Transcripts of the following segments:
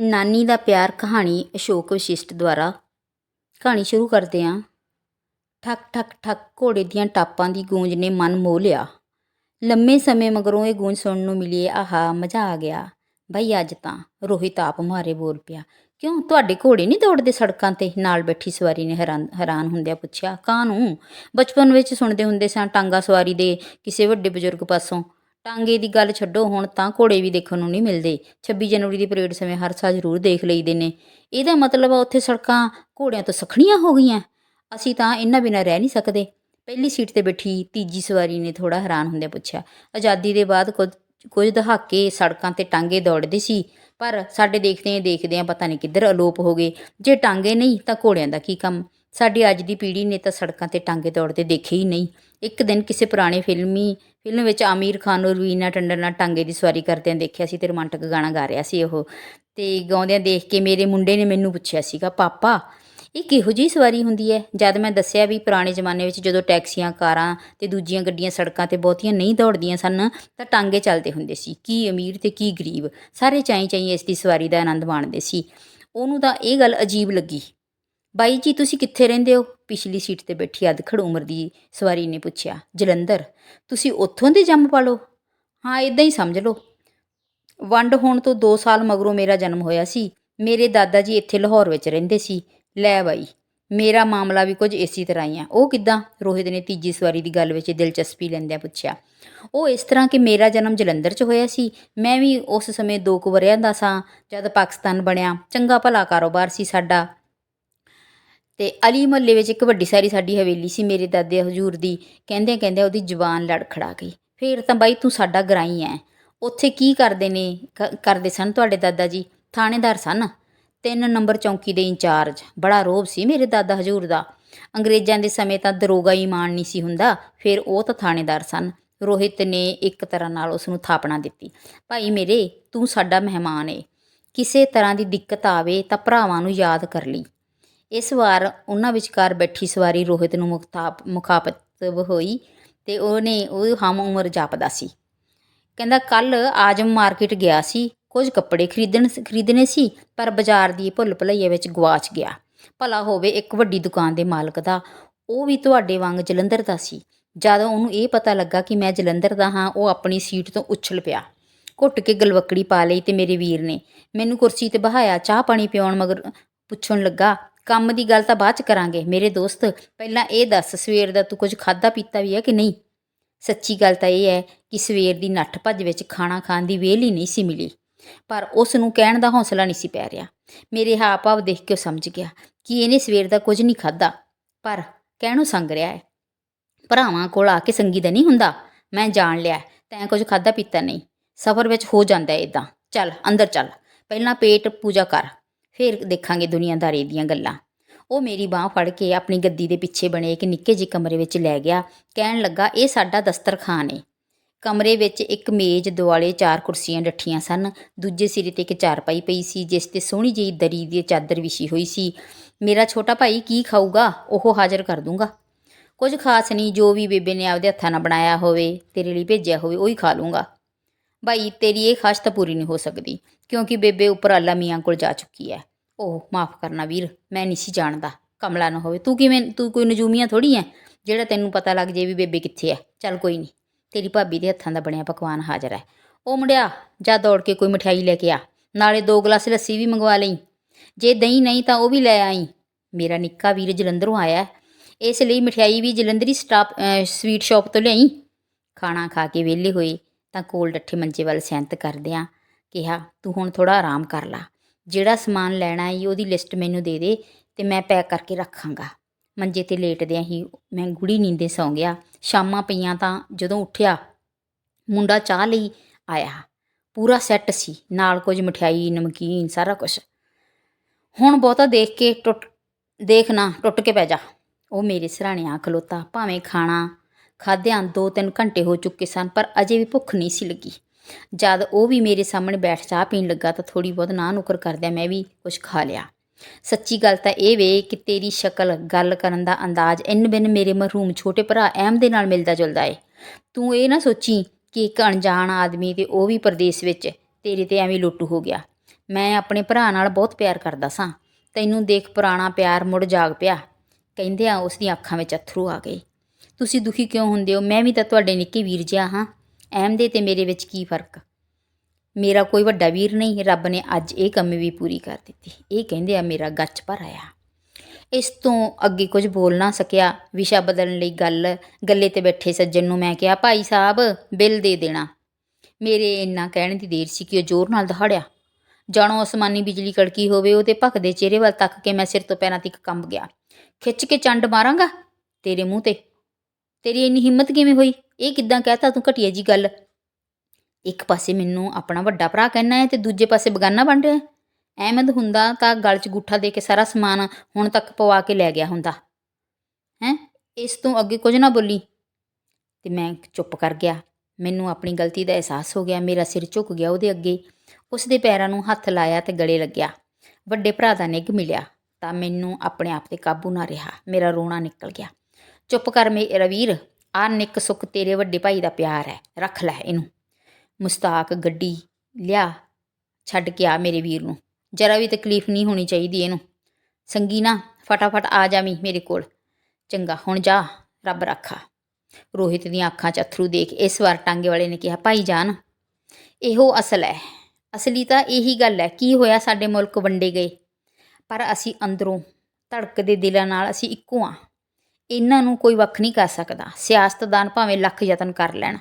ਨਾਨੀ ਦਾ ਪਿਆਰ ਕਹਾਣੀ ਅਸ਼ੋਕ ਵਸ਼ਿਸ਼ਟ ਦੁਆਰਾ ਕਹਾਣੀ ਸ਼ੁਰੂ ਕਰਦੇ ਹਾਂ। ਠੱਕ ਠੱਕ ਠੱਕ ਘੋੜੇ ਦੀਆਂ ਟਾਪਾਂ ਦੀ ਗੂੰਜ ਨੇ ਮਨ ਮੋਹ ਲਿਆ। ਲੰਮੇ ਸਮੇਂ ਮਗਰੋਂ ਇਹ ਗੂੰਜ ਸੁਣਨ ਨੂੰ ਮਿਲੀ, ਆਹਾ, ਮਜ਼ਾ ਆ ਗਿਆ। ਬਈ, ਅੱਜ ਤਾਂ ਰੋਹਿਤ ਆਪ ਮਾਰੇ ਬੋਲ ਪਿਆ। ਕਿਉਂ? ਤੁਹਾਡੇ ਘੋੜੇ ਨਹੀਂ ਦੌੜਦੇ ਸੜਕਾਂ ਤੇ? ਨਾਲ ਬੈਠੀ ਸਵਾਰੀ ਨੇ ਹੈਰਾਨ ਹੈਰਾਨ ਹੁੰਦਿਆਂ ਪੁੱਛਿਆ, ਕਾਹਨੂੰ? ਬਚਪਨ ਵਿੱਚ ਸੁਣਦੇ ਹੁੰਦੇ ਸਾਂ, ਟਾਂਗਾ ਸਵਾਰੀ ਦੇ ਕਿਸੇ ਵੱਡੇ ਬਜ਼ੁਰਗ ਪਾਸੋਂ। ਟਾਂਗੇ ਦੀ ਗੱਲ ਛੱਡੋ, ਹੁਣ ਤਾਂ ਘੋੜੇ ਵੀ ਦੇਖਣ ਨੂੰ ਨਹੀਂ ਮਿਲਦੇ। 26 ਜਨਵਰੀ ਦੀ ਪਰੇਡ ਸਮੇਂ ਹਰ ਸਾਲ ਜ਼ਰੂਰ ਦੇਖ ਲਈਦੇ ਨੇ। ਇਹਦਾ ਮਤਲਬ ਆ ਉੱਥੇ ਸੜਕਾਂ ਘੋੜਿਆਂ ਤੋਂ ਸਖਣੀਆਂ ਹੋ ਗਈਆਂ। ਅਸੀਂ ਤਾਂ ਇਹਨਾਂ ਬਿਨਾਂ ਰਹਿ ਨਹੀਂ ਸਕਦੇ। ਪਹਿਲੀ ਸੀਟ ਤੇ ਬੈਠੀ ਤੀਜੀ ਸਵਾਰੀ ਨੇ ਥੋੜਾ ਹੈਰਾਨ ਹੁੰਦਿਆਂ ਪੁੱਛਿਆ, ਆਜ਼ਾਦੀ ਦੇ ਬਾਅਦ ਕੁਝ ਕੁਝ ਦਹਾਕੇ ਸੜਕਾਂ ਤੇ ਟਾਂਗੇ ਦੌੜਦੇ ਸੀ, ਪਰ ਸਾਡੇ ਦੇਖਦੇ ਦੇਖਦਿਆਂ ਪਤਾ ਨਹੀਂ ਕਿੱਧਰ ਅਲੋਪ ਹੋ ਗਏ। ਜੇ ਟਾਂਗੇ ਨਹੀਂ ਤਾਂ ਘੋੜਿਆਂ ਦਾ ਕੀ ਕੰਮ? ਸਾਡੀ ਅੱਜ ਦੀ ਪੀੜ੍ਹੀ ਨੇ ਤਾਂ ਸੜਕਾਂ ਤੇ ਟਾਂਗੇ ਦੌੜਦੇ ਦੇਖੇ ਹੀ ਨਹੀਂ। ਇੱਕ ਦਿਨ ਕਿਸੇ ਪੁਰਾਣੇ ਫਿਲਮੀ, ਫਿਲਮ ਵਿੱਚ ਆਮੀਰ ਖਾਨ ਨੂੰ ਰਵੀਨਾ ਟੰਡਨ ਨਾਲ ਟਾਂਗੇ ਦੀ ਸਵਾਰੀ ਕਰਦਿਆਂ ਦੇਖਿਆ ਸੀ ਤੇ ਰੋਮਾਂਟਿਕ ਗਾਣਾ ਗਾ ਰਿਹਾ ਸੀ ਉਹ। ਤੇ ਗਾਉਂਦਿਆਂ ਦੇਖ ਕੇ ਮੇਰੇ ਮੁੰਡੇ ਨੇ ਮੈਨੂੰ ਪੁੱਛਿਆ ਸੀਗਾ, ਪਾਪਾ, ਇਹ ਕਿਹੋ ਜਿਹੀ ਸਵਾਰੀ ਹੁੰਦੀ ਹੈ ਜਦ ਮੈਂ ਦੱਸਿਆ ਵੀ ਪੁਰਾਣੇ ਜ਼ਮਾਨੇ ਵਿੱਚ ਜਦੋਂ ਟੈਕਸੀਆਂ, ਕਾਰਾਂ ਤੇ ਦੂਜੀਆਂ ਗੱਡੀਆਂ ਸੜਕਾਂ ਤੇ ਬਹੁਤੀਆਂ ਨਹੀਂ ਦੌੜਦੀਆਂ ਸਨ, ਤਾਂ ਟਾਂਗੇ ਚੱਲਦੇ ਹੁੰਦੇ ਸੀ। ਕੀ ਅਮੀਰ ਤੇ ਕੀ ਗਰੀਬ, ਸਾਰੇ ਚਾਈ ਚਾਈ ਇਸ ਦੀ ਸਵਾਰੀ ਦਾ ਆਨੰਦ ਮਾਣਦੇ ਸੀ। ਉਹਨੂੰ ਤਾਂ ਇਹ ਗੱਲ ਅਜੀਬ ਲੱਗੀ। ਬਾਈ ਜੀ, ਤੁਸੀਂ ਕਿੱਥੇ ਰਹਿੰਦੇ ਹੋ? ਪਿਛਲੀ ਸੀਟ ਤੇ ਬੈਠੀ ਅਧਖੜ ਉਮਰ ਦੀ ਸਵਾਰੀ ਨੇ ਪੁੱਛਿਆ, ਜਲੰਧਰ, ਤੁਸੀਂ ਉੱਥੋਂ ਦੇ ਜੰਮ ਪਾਲੋ? ਹਾਂ ਇਦਾਂ ਹੀ ਸਮਝ ਲਓ। ਵੰਡ ਹੋਣ ਤੋਂ 2 ਸਾਲ ਮਗਰੋਂ ਮੇਰਾ ਜਨਮ ਹੋਇਆ ਸੀ। ਮੇਰੇ ਦਾਦਾ ਜੀ ਇੱਥੇ ਲਾਹੌਰ ਵਿੱਚ ਰਹਿੰਦੇ ਸੀ। ਲੈ ਬਾਈ, ਮੇਰਾ ਮਾਮਲਾ ਵੀ ਕੁਝ ਇਸੇ ਤਰ੍ਹਾਂ ਹੀ ਆ। ਉਹ ਕਿੱਦਾਂ? ਰੋਹਿਤ ਨੇ ਤੀਜੀ ਸਵਾਰੀ ਦੀ ਗੱਲ ਵਿੱਚ ਦਿਲਚਸਪੀ ਲੈਂਦਿਆਂ ਪੁੱਛਿਆ। ਉਹ ਇਸ ਤਰ੍ਹਾਂ ਕਿ ਮੇਰਾ ਜਨਮ ਜਲੰਧਰ 'ਚ ਹੋਇਆ ਸੀ। ਮੈਂ ਵੀ ਉਸ ਸਮੇਂ ਦੋ ਕੁ ਵਰਿਆਂ ਦਾ ਸਾਂ। ਜਦ ਪਾਕਿਸਤਾਨ ਬਣਿਆ, ਚੰਗਾ ਭਲਾ ਕਾਰੋਬਾਰ ਸੀ ਸਾਡਾ। ਤੇ ਅਲੀ ਮਹੱਲੇ ਵਿੱਚ ਇੱਕ ਵੱਡੀ ਸਾਰੀ ਸਾਡੀ ਹਵੇਲੀ ਸੀ ਮੇਰੇ ਦਾਦੇ ਹਜੂਰ ਦੀ। ਕਹਿੰਦੇ ਕਹਿੰਦੇ ਉਹਦੀ ਜ਼ੁਬਾਨ ਲੜਖੜਾ ਗਈ। ਫੇਰ ਤਾਂ ਬਾਈ ਤੂੰ ਸਾਡਾ ਗਰਾਈ ਐ। ਉੱਥੇ ਕੀ ਕਰਦੇ ਨੇ? ਕ- ਕਰਦੇ ਸਨ ਤੁਹਾਡੇ ਦਾਦਾ ਜੀ? ਥਾਣੇਦਾਰ ਸਨ। ਤਿੰਨ ਨੰਬਰ ਚੌਂਕੀ ਦੇ ਇੰਚਾਰਜ। ਬੜਾ ਰੋਬ ਸੀ ਮੇਰੇ ਦਾਦਾ ਹਜੂਰ ਦਾ। ਅੰਗਰੇਜ਼ਾਂ ਦੇ ਸਮੇਂ ਤਾਂ ਦਰੋਗਾ ਹੀ ਮਾਣ ਨਹੀਂ ਸੀ ਹੁੰਦਾ। ਫਿਰ ਉਹ ਤਾਂ ਥਾਣੇਦਾਰ ਸਨ। ਰੋਹਿਤ ਨੇ ਇੱਕ ਤਰ੍ਹਾਂ ਨਾਲ ਉਸ ਨੂੰ ਥਾਪਣਾ ਦਿੱਤੀ। ਭਾਈ ਮੇਰੇ, ਤੂੰ ਸਾਡਾ ਮਹਿਮਾਨ ਏ। ਕਿਸੇ ਤਰ੍ਹਾਂ ਦੀ ਦਿੱਕਤ ਆਵੇ ਤਾਂ ਭਰਾਵਾਂ ਨੂੰ ਯਾਦ ਕਰ ਲਈ। ਇਸ ਵਾਰ ਉਹਨਾਂ ਵਿਚਕਾਰ ਬੈਠੀ ਸਵਾਰੀ ਰੋਹਿਤ ਨੂੰ ਮੁਖਤਾਪ ਮੁਖਾਪਤਬ ਹੋਈ ਤੇ ਉਹਨੇ, ਉਹ ਹਮ ਉਮਰ ਜਾਪਦਾ ਸੀ। ਕਹਿੰਦਾ ਕੱਲ ਆਜਮ ਮਾਰਕੀਟ ਗਿਆ ਸੀ, ਕੁਝ ਕੱਪੜੇ ਖਰੀਦਣ ਖਰੀਦਣੇ ਸੀ, ਪਰ ਬਾਜ਼ਾਰ ਦੀ ਭੁੱਲ ਭੁਲਈਏ ਵਿੱਚ ਗਵਾਚ ਗਿਆ। ਭਲਾ ਹੋਵੇ ਇੱਕ ਵੱਡੀ ਦੁਕਾਨ ਦੇ ਮਾਲਕ ਦਾ, ਉਹ ਵੀ ਤੁਹਾਡੇ ਵਾਂਗ ਜਲੰਧਰ ਦਾ ਸੀ। ਜਦੋਂ ਉਹਨੂੰ ਇਹ ਪਤਾ ਲੱਗਾ ਕਿ ਮੈਂ ਜਲੰਧਰ ਦਾ ਹਾਂ, ਉਹ ਆਪਣੀ ਸੀਟ ਤੋਂ ਉੱਛਲ ਪਿਆ। ਘੁੱਟ ਕੇ ਗਲਵੱਕੜੀ ਪਾ ਲਈ ਤੇ ਮੇਰੇ ਵੀਰ ਨੇ। ਮੈਨੂੰ ਕੁਰਸੀ ਤੇ ਬਹਾਇਆ, ਚਾਹ ਪਾਣੀ ਪਿਉਣ ਮਗਰ ਪੁੱਛਣ ਲੱਗਾ ਕੰਮ ਦੀ ਗੱਲ ਤਾਂ ਬਾਅਦ ਚ ਕਰਾਂਗੇ। ਮੇਰੇ ਦੋਸਤ, ਪਹਿਲਾਂ ਇਹ ਦੱਸ, ਸਵੇਰ ਦਾ ਤੂੰ ਕੁਝ ਖਾਦਾ ਪੀਤਾ ਵੀ ਹੈ ਕਿ ਨਹੀਂ? ਸੱਚੀ ਗੱਲ ਤਾਂ ਇਹ ਹੈ ਕਿ ਸਵੇਰ ਦੀ ਨੱਠ ਭੱਜ ਵਿੱਚ ਖਾਣਾ ਖਾਣ ਦੀ ਵੇਲ ਹੀ ਨਹੀਂ ਸੀ ਮਿਲੀ। ਪਰ ਉਸ ਨੂੰ ਕਹਿਣ ਦਾ ਹੌਸਲਾ ਨਹੀਂ ਸੀ ਪੈ ਰਿਹਾ। ਮੇਰੇ ਹਾਵ ਭਾਵ ਦੇਖ ਕੇ ਉਹ ਸਮਝ ਗਿਆ ਕਿ ਇਹਨੇ ਸਵੇਰ ਦਾ ਕੁਝ ਨਹੀਂ ਖਾਦਾ ਪਰ ਕਹਿਣੋਂ ਸੰਗ ਰਿਹਾ ਹੈ। ਭਰਾਵਾਂ ਕੋਲ ਆ ਕੇ ਸੰਗੀ ਦਾ ਨਹੀਂ ਹੁੰਦਾ? ਮੈਂ ਜਾਣ ਲਿਆ, ਤੈਂ ਕੁਝ ਖਾਦਾ ਪੀਤਾ ਨਹੀਂ। ਸਫ਼ਰ ਵਿੱਚ ਹੋ ਜਾਂਦਾ ਹੈ ਇਦਾਂ ਚੱਲ, ਅੰਦਰ ਚੱਲ। ਪਹਿਲਾਂ ਪੇਟ ਪੂਜਾ ਕਰ। ਫਿਰ ਦੇਖਾਂਗੇ ਦੁਨੀਆਦਾਰੀ ਦੀਆਂ ਗੱਲਾਂ। ਉਹ ਮੇਰੀ ਬਾਹ ਫੜ ਕੇ ਆਪਣੀ ਗੱਦੀ ਦੇ ਪਿੱਛੇ ਬਣੇ ਇੱਕ ਨਿੱਕੇ ਜਿਹੇ ਕਮਰੇ ਵਿੱਚ ਲੈ ਗਿਆ। ਕਹਿਣ ਲੱਗਾ, ਇਹ ਸਾਡਾ ਦਸਤਰਖਾਨ ਏ। ਕਮਰੇ ਵਿੱਚ ਇੱਕ ਮੇਜ਼ ਦੁਆਲੇ ਚਾਰ ਕੁਰਸੀਆਂ ਡੱਠੀਆਂ ਸਨ। ਦੂਜੇ ਸਿਰੇ ਤੇ ਇੱਕ ਚਾਰਪਾਈ ਪਈ ਸੀ, ਜਿਸ ਤੇ ਸੋਹਣੀ ਜਿਹੀ ਦਰੀ ਦੀ ਚਾਦਰ ਵਿਛੀ ਹੋਈ ਸੀ। ਮੇਰਾ ਛੋਟਾ ਭਾਈ ਕੀ ਖਾਊਗਾ? ਉਹ ਹਾਜ਼ਰ ਕਰ ਦੂੰਗਾ। ਕੁਝ ਖਾਸ ਨਹੀਂ, ਜੋ ਵੀ ਬੇਬੇ ਨੇ ਆਪਦੇ ਹੱਥਾਂ ਨਾਲ ਬਣਾਇਆ ਹੋਵੇ, ਤੇਰੇ ਲਈ ਭੇਜਿਆ ਹੋਵੇ, ਉਹੀ ਖਾ ਲੂੰਗਾ। ਭਾਈ ਤੇਰੀ ਇਹ ਖਾਸ਼ ਤਾਂ ਪੂਰੀ ਨਹੀਂ ਹੋ ਸਕਦੀ, ਕਿਉਂਕਿ ਬੇਬੇ ਉੱਪਰ ਅੱਲਾ ਮੀਆਂ ਕੋਲ ਜਾ ਚੁੱਕੀ ਹੈ। ਉਹ ਮਾਫ ਕਰਨਾ ਵੀਰ, ਮੈਂ ਨਹੀਂ ਸੀ ਜਾਣਦਾ, ਕਮਲਾ ਨਾ ਹੋਵੇ। ਤੂੰ ਕਿਵੇਂ, ਤੂੰ ਕੋਈ ਨਜੂਮੀਆਂ ਥੋੜੀ ਐ ਜਿਹੜਾ ਤੈਨੂੰ ਪਤਾ ਲੱਗ ਜੇ ਵੀ ਬੇਬੇ ਕਿੱਥੇ ਐ ਚੱਲ ਕੋਈ ਨਹੀਂ, ਤੇਰੀ ਭਾਬੀ ਦੇ ਹੱਥਾਂ ਦਾ ਬਣਿਆ ਪਕਵਾਨ ਹਾਜ਼ਰ ਹੈ। ਉਹ ਮੁੰਡਿਆ, ਜਾ ਦੌੜ ਕੇ ਕੋਈ ਮਠਿਆਈ ਲੈ ਕੇ ਆ, ਨਾਲੇ ਦੋ ਗਲਾਸ ਲੱਸੀ ਵੀ ਮੰਗਵਾ ਲਈ। ਜੇ ਦਹੀਂ ਨਹੀਂ ਤਾਂ ਉਹ ਵੀ ਲੈ ਆਈ। ਮੇਰਾ ਨਿੱਕਾ ਵੀਰ ਜਲੰਧਰੋਂ ਆਇਆ ਇਸ ਲਈ ਮਠਿਆਈ ਵੀ ਜਲੰਧਰੀ ਸਟਾਪ ਸਵੀਟ ਸ਼ਾਪ ਤੋਂ ਲਿਆਈ। ਖਾਣਾ ਖਾ ਕੇ ਵਿਹਲੇ ਹੋਏ ਤਾਂ ਕੋਲ ਡੱਠੇ ਮੰਜੇ ਵੱਲ ਸੈਂਤ ਕਰਦਿਆਂ ਕਿਹਾ, ਤੂੰ ਹੁਣ ਥੋੜਾ ਆਰਾਮ ਕਰ ਲਾ। ਜਿਹੜਾ ਸਮਾਨ ਲੈਣਾ ਈ, ਉਹਦੀ ਲਿਸਟ ਮੈਨੂੰ ਦੇ ਦੇ ਤੇ ਮੈਂ ਪੈਕ ਕਰਕੇ ਰੱਖਾਂਗਾ ਮੰਜੇ ਤੇ ਲੇਟਦਿਆਂ ਹੀ ਮੈਂ ਗੁੜੀ ਨੀਂਦੇ ਸੌਂ ਗਿਆ ਸ਼ਾਮਾਂ ਪਈਆਂ ਤਾਂ ਜਦੋਂ ਉੱਠਿਆ, ਮੁੰਡਾ ਚਾਹ ਲਈ ਆਇਆ। ਪੂਰਾ ਸੈੱਟ ਸੀ, ਨਾਲ ਕੁਝ ਮਠਿਆਈ, ਨਮਕੀਨ, ਸਾਰਾ ਕੁਝ ਹੁਣ ਬਹੁਤਾ ਦੇਖ ਕੇ ਟੁੱਟ, ਦੇਖ ਨਾ, ਟੁੱਟ ਕੇ ਪੈ ਜਾ ਉਹ ਮੇਰੇ ਸਿਰਹਾਣੇ ਆ ਖਲੋਤਾ, ਭਾਵੇਂ ਖਾਣਾ ਖਾਦਿਆਂ ਦੋ ਤਿੰਨ ਘੰਟੇ ਹੋ ਚੁੱਕੇ ਸਨ, ਪਰ ਅਜੇ ਵੀ ਭੁੱਖ ਨਹੀਂ ਸੀ ਲੱਗੀ। ਜਦ ਉਹ ਵੀ ਮੇਰੇ ਸਾਹਮਣੇ ਬੈਠ ਚਾਹ ਪੀਣ ਲੱਗਾ ਤਾਂ ਥੋੜੀ ਬਹੁਤ ਨਾ ਨੁਕਰ ਕਰਦਿਆਂ ਮੈਂ ਵੀ ਕੁਝ ਖਾ ਲਿਆ। ਸੱਚੀ ਗੱਲ ਤਾਂ ਇਹ ਵੇ ਕਿ ਤੇਰੀ ਸ਼ਕਲ ਗੱਲ ਕਰਨ ਦਾ ਅੰਦਾਜ਼ ਇੰਨ ਬਿਨ ਮੇਰੇ ਮਰਹੂਮ ਛੋਟੇ ਭਰਾ ਐਮ ਦੇ ਨਾਲ ਮਿਲਦਾ ਜੁਲਦਾ ਏ। ਤੂੰ ਇਹ ਨਾ ਸੋਚੀ ਕਿ ਇੱਕ ਅਣਜਾਣ ਆਦਮੀ ਤੇ ਉਹ ਵੀ ਪਰਦੇਸ ਵਿੱਚ ਤੇਰੇ ਤੇ ਐਵੇਂ ਲੁੱਟ ਹੋ ਗਿਆ। ਮੈਂ ਆਪਣੇ ਭਰਾ ਨਾਲ ਬਹੁਤ ਪਿਆਰ ਕਰਦਾ ਸਾਂ। ਤੈਨੂੰ ਦੇਖ ਪੁਰਾਣਾ ਪਿਆਰ ਮੁੜ ਜਾਗ ਪਿਆ। ਕਹਿੰਦਿਆਂ ਉਸ ਦੀਆਂ ਅੱਖਾਂ ਵਿੱਚ ਅਥਰੂ ਆ ਗਏ। ਤੁਸੀਂ ਦੁਖੀ ਕਿਉਂ ਹੁੰਦੇ ਹੋ? ਮੈਂ ਵੀ ਤਾਂ ਤੁਹਾਡੇ ਨਿੱਕੇ ਵੀਰ ਜਿਹਾ ਹਾਂ। ਅਹਿਮਦੇ ਤੇ ਮੇਰੇ ਵਿੱਚ ਕੀ ਫ਼ਰਕ? ਮੇਰਾ ਕੋਈ ਵੱਡਾ ਵੀਰ ਨਹੀਂ। ਰੱਬ ਨੇ ਅੱਜ ਇਹ ਕਮੀ ਵੀ ਪੂਰੀ ਕਰ ਦਿੱਤੀ। ਇਹ ਕਹਿੰਦੇ ਆ, ਮੇਰਾ ਗੱਚ ਭਰ ਆਇਆ। ਇਸ ਤੋਂ ਅੱਗੇ ਕੁਝ ਬੋਲ ਨਾ ਸਕਿਆ। ਵਿਸ਼ਾ ਬਦਲਣ ਲਈ ਗੱਲ, ਗੱਲੇ ਤੇ ਬੈਠੇ ਸੱਜਣ ਨੂੰ ਮੈਂ ਕਿਹਾ, ਭਾਈ ਸਾਹਿਬ, ਬਿੱਲ ਦੇ ਦੇਣਾ। ਮੇਰੇ ਇੰਨਾ ਕਹਿਣ ਦੀ ਦੇਰ ਸੀ ਕਿ ਉਹ ਜ਼ੋਰ ਨਾਲ ਦਹਾੜਿਆ। ਜਾਣੋ, ਅਸਮਾਨੀ ਬਿਜਲੀ ਕੜਕੀ ਹੋਵੇ, ਉਹਦੇ ਭਖਦੇ ਚਿਹਰੇ ਵੱਲ ਤੱਕ ਕੇ ਮੈਂ ਸਿਰ ਤੋਂ ਪੈਰਾਂ ਤੱਕ ਕੰਬ ਗਿਆ। ਖਿੱਚ ਕੇ ਚੰਡ ਮਾਰਾਂਗਾ ਤੇਰੇ ਮੂੰਹ ਤੇ? ਤੇਰੀ ਇੰਨੀ ਹਿੰਮਤ ਕਿਵੇਂ ਹੋਈ? ਇਹ ਕਿੱਦਾਂ ਕਹਿਤਾ ਤੂੰ ਘਟੀਆ ਜੀ ਗੱਲ? ਇੱਕ ਪਾਸੇ ਮੈਨੂੰ ਆਪਣਾ ਵੱਡਾ ਭਰਾ ਕਹਿਣਾ ਹੈ ਤੇ ਦੂਜੇ ਪਾਸੇ ਬਗਾਨਾ ਬਣ ਰਿਹਾ ਅਹਿਮਦ ਹੁੰਦਾ ਤਾਂ ਗਲ 'ਚ ਗੁੱਠਾ ਦੇ ਕੇ ਸਾਰਾ ਸਮਾਨ ਹੁਣ ਤੱਕ ਪਵਾ ਕੇ ਲੈ ਗਿਆ ਹੁੰਦਾ। ਹੈ? ਇਸ ਤੋਂ ਅੱਗੇ ਕੁਝ ਨਾ ਬੋਲੀ। ਤੇ ਮੈਂ ਚੁੱਪ ਕਰ ਗਿਆ। ਮੈਨੂੰ ਆਪਣੀ ਗਲਤੀ ਦਾ ਅਹਿਸਾਸ ਹੋ ਗਿਆ। ਮੇਰਾ ਸਿਰ ਝੁਕ ਗਿਆ ਉਹਦੇ ਅੱਗੇ। ਉਸ ਦੇ ਪੈਰਾਂ ਨੂੰ ਹੱਥ ਲਾਇਆ ਤੇ ਗਲੇ ਲੱਗਿਆ। ਵੱਡੇ ਭਰਾ ਦਾ ਨਿੱਘ ਮਿਲਿਆ ਤਾਂ ਮੈਨੂੰ ਆਪਣੇ ਆਪ ਤੇ ਕਾਬੂ ਨਾ ਰਿਹਾ। ਮੇਰਾ ਰੋਣਾ ਨਿਕਲ ਗਿਆ। ਚੁੱਪ ਕਰ ਮੇਰਾ ਵੀਰ ਆ ਨਿੱਕ ਸੁੱਕ ਤੇਰੇ ਵੱਡੇ ਭਾਈ ਦਾ ਪਿਆਰ ਹੈ, ਰੱਖ ਲੈ ਇਹਨੂੰ। ਮੁਸਤਾਕ ਗੱਡੀ ਲਿਆ, ਛੱਡ ਕੇ ਆ ਮੇਰੇ ਵੀਰ ਨੂੰ। ਜਰਾ ਵੀ ਤਕਲੀਫ ਨਹੀਂ ਹੋਣੀ ਚਾਹੀਦੀ ਇਹਨੂੰ। ਸੰਗੀ ਨਾ, ਫਟਾਫਟ ਆ ਜਾਵੀਂ ਮੇਰੇ ਕੋਲ। ਚੰਗਾ, ਹੁਣ ਜਾ, ਰੱਬ ਰੱਖਾ। ਰੋਹਿਤ ਦੀਆਂ ਅੱਖਾਂ 'ਚ ਅਥਰੂ ਦੇਖ ਇਸ ਵਾਰ ਟਾਂਗੇ ਵਾਲੇ ਨੇ ਕਿਹਾ, ਭਾਈ ਜਾਨ, ਇਹੋ ਅਸਲ ਹੈ। ਅਸਲੀ ਤਾਂ ਇਹੀ ਗੱਲ ਹੈ, ਕੀ ਹੋਇਆ ਸਾਡੇ ਮੁਲਕ ਵੰਡੇ ਗਏ? ਪਰ ਅਸੀਂ ਅੰਦਰੋਂ ਧੜਕਦੇ ਦਿਲਾਂ ਨਾਲ ਅਸੀਂ ਇੱਕੋ ਆ ਇਹਨਾਂ ਨੂੰ ਕੋਈ ਵੱਖ ਨਹੀਂ ਕਰ ਸਕਦਾ। ਸਿਆਸਤਦਾਨ ਭਾਵੇਂ ਲੱਖ ਯਤਨ ਕਰ ਲੈਣ।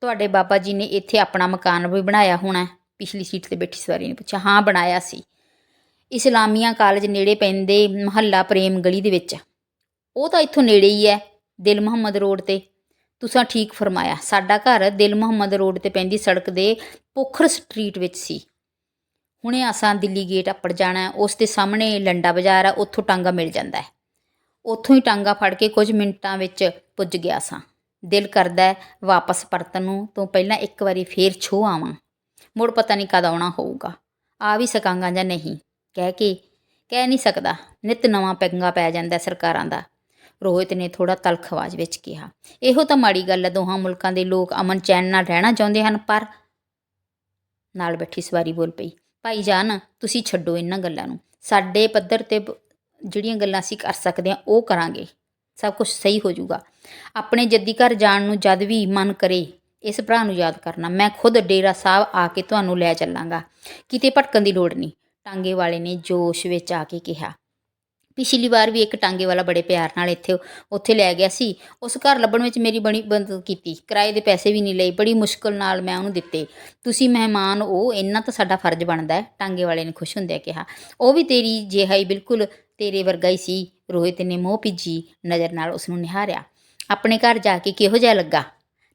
ਤੁਹਾਡੇ ਬਾਬਾ ਜੀ ਨੇ ਇੱਥੇ ਆਪਣਾ ਮਕਾਨ ਵੀ ਬਣਾਇਆ ਹੋਣਾ ਪਿਛਲੀ ਸੀਟ ਤੇ ਬੈਠੀ ਸਵਾਰੀ ਨੇ ਪੁੱਛਿਆ, ਹਾਂ, ਬਣਾਇਆ ਸੀ। ਇਸਲਾਮੀਆ ਕਾਲਜ ਨੇੜੇ ਪੈਂਦੇ ਮਹੱਲਾ ਪ੍ਰੇਮ ਗਲੀ ਦੇ ਵਿੱਚ। ਉਹ ਤਾਂ ਇੱਥੋਂ ਨੇੜੇ ਹੀ ਹੈ, ਦਿਲ ਮੁਹੰਮਦ ਰੋਡ ਤੇ। ਤੁਸੀਂ ਠੀਕ ਫਰਮਾਇਆ, ਸਾਡਾ ਘਰ ਦਿਲ ਮੁਹੰਮਦ ਰੋਡ ਤੇ ਪੈਂਦੀ ਸੜਕ ਦੇ ਪੋਖਰ ਸਟਰੀਟ ਵਿੱਚ ਸੀ। ਹੁਣੇ ਅਸਾਂ ਦਿੱਲੀ ਗੇਟ ਅੱਪੜ ਜਾਣਾ ਉਸ ਦੇ ਸਾਹਮਣੇ ਲੰਡਾ ਬਾਜ਼ਾਰ ਆ, ਉੱਥੋਂ ਟਾਂਗਾ ਮਿਲ ਜਾਂਦਾ ਹੈ। ਉੱਥੋਂ ਹੀ ਟਾਂਗਾ ਫੜ ਕੇ ਕੁਝ ਮਿੰਟਾਂ ਵਿੱਚ ਪੁੱਜ ਗਿਆ ਸਾਂ। ਦਿਲ ਕਰਦਾ ਵਾਪਸ ਪਰਤਣ ਨੂੰ, ਤੋਂ ਪਹਿਲਾਂ ਇੱਕ ਵਾਰੀ ਫੇਰ ਛੋ ਆਵਾਂ। ਮੁੜ ਪਤਾ ਨਹੀਂ ਕਦ ਆਉਣਾ ਹੋਊਗਾ। ਆ ਵੀ ਸਕਾਂਗਾ ਜਾਂ ਨਹੀਂ? ਕਹਿ ਕੇ, ਕਹਿ ਨਹੀਂ ਸਕਦਾ। ਨਿਤ ਨਵਾਂ ਪੰਗਾ ਪੈ ਜਾਂਦਾ ਸਰਕਾਰਾਂ ਦਾ। ਰੋਹਿਤ ਨੇ ਥੋੜਾ ਤਲਖ ਆਵਾਜ਼ ਵਿੱਚ ਕਿਹਾ, ਇਹੋ ਤਾਂ ਮਾੜੀ ਗੱਲ ਹੈ, ਦੋਹਾਂ ਮੁਲਕਾਂ ਦੇ ਲੋਕ ਅਮਨ ਚੈਨ ਨਾਲ ਰਹਿਣਾ ਚਾਹੁੰਦੇ ਹਨ, ਪਰ ਨਾਲ ਬੈਠੀ ਸਵਾਰੀ ਬੋਲ ਪਈ, ਭਾਈ ਜਾਨ, ਤੁਸੀਂ ਛੱਡੋ ਇਹਨਾਂ ਗੱਲਾਂ ਨੂੰ। ਸਾਡੇ ਪੱਧਰ ਤੇ ਜਿਹੜੀਆਂ ਗੱਲਾਂ ਅਸੀਂ ਕਰ ਸਕਦੇ ਹਾਂ, ਉਹ ਕਰਾਂਗੇ। ਸਭ ਕੁਝ ਸਹੀ ਹੋ ਜਾਊਗਾ। ਆਪਣੇ ਜੱਦੀ ਘਰ ਜਾਣ ਨੂੰ ਜਦ ਵੀ ਮਨ ਕਰੇ, ਇਸ ਭਰਾ ਨੂੰ ਯਾਦ ਕਰਨਾ। ਮੈਂ ਖੁਦ ਡੇਰਾ ਸਾਹਿਬ ਆ ਕੇ ਤੁਹਾਨੂੰ ਲੈ ਚੱਲਾਂਗਾ। ਕਿਤੇ ਭਟਕਣ ਦੀ ਲੋੜ ਨਹੀਂ। ਟਾਂਗੇ ਵਾਲੇ ਨੇ ਜੋਸ਼ ਵਿੱਚ ਆ ਕੇ ਕਿਹਾ। ਪਿਛਲੀ ਵਾਰ ਵੀ ਇੱਕ ਟਾਂਗੇ ਵਾਲਾ ਬੜੇ ਪਿਆਰ ਨਾਲ ਇੱਥੇ, ਉੱਥੇ ਲੈ ਗਿਆ ਸੀ। ਉਸ ਘਰ ਲੱਭਣ ਵਿੱਚ ਮੇਰੀ ਬੜੀ ਮਦਦ ਕੀਤੀ। ਕਿਰਾਏ ਦੇ ਪੈਸੇ ਵੀ ਨਹੀਂ ਲਏ। ਬੜੀ ਮੁਸ਼ਕਲ ਨਾਲ ਮੈਂ ਉਹਨੂੰ ਦਿੱਤੇ। ਤੁਸੀਂ ਮਹਿਮਾਨ ਹੋ, ਇੰਨਾ ਤਾਂ ਸਾਡਾ ਫਰਜ਼ ਬਣਦਾ ਹੈ। ਟਾਂਗੇ ਵਾਲੇ ਨੇ ਖੁਸ਼ ਹੁੰਦਿਆਂ ਕਿਹਾ। ਉਹ ਵੀ ਤੇਰੀ ਜਿਹਾ ਹੀ ਬਿਲਕੁਲ ਤੇਰੇ ਵਰਗਾ ਹੀ ਸੀ। ਰੋਹਿਤ ਨੇ ਮੋਹ ਭਿੱਜੀ, ਨਜ਼ਰ ਨਾਲ ਉਸ ਨੂੰ ਨਿਹਾਰਿਆ। ਆਪਣੇ ਘਰ ਜਾ ਕੇ ਕਿਹੋ ਜਿਹਾ ਲੱਗਾ?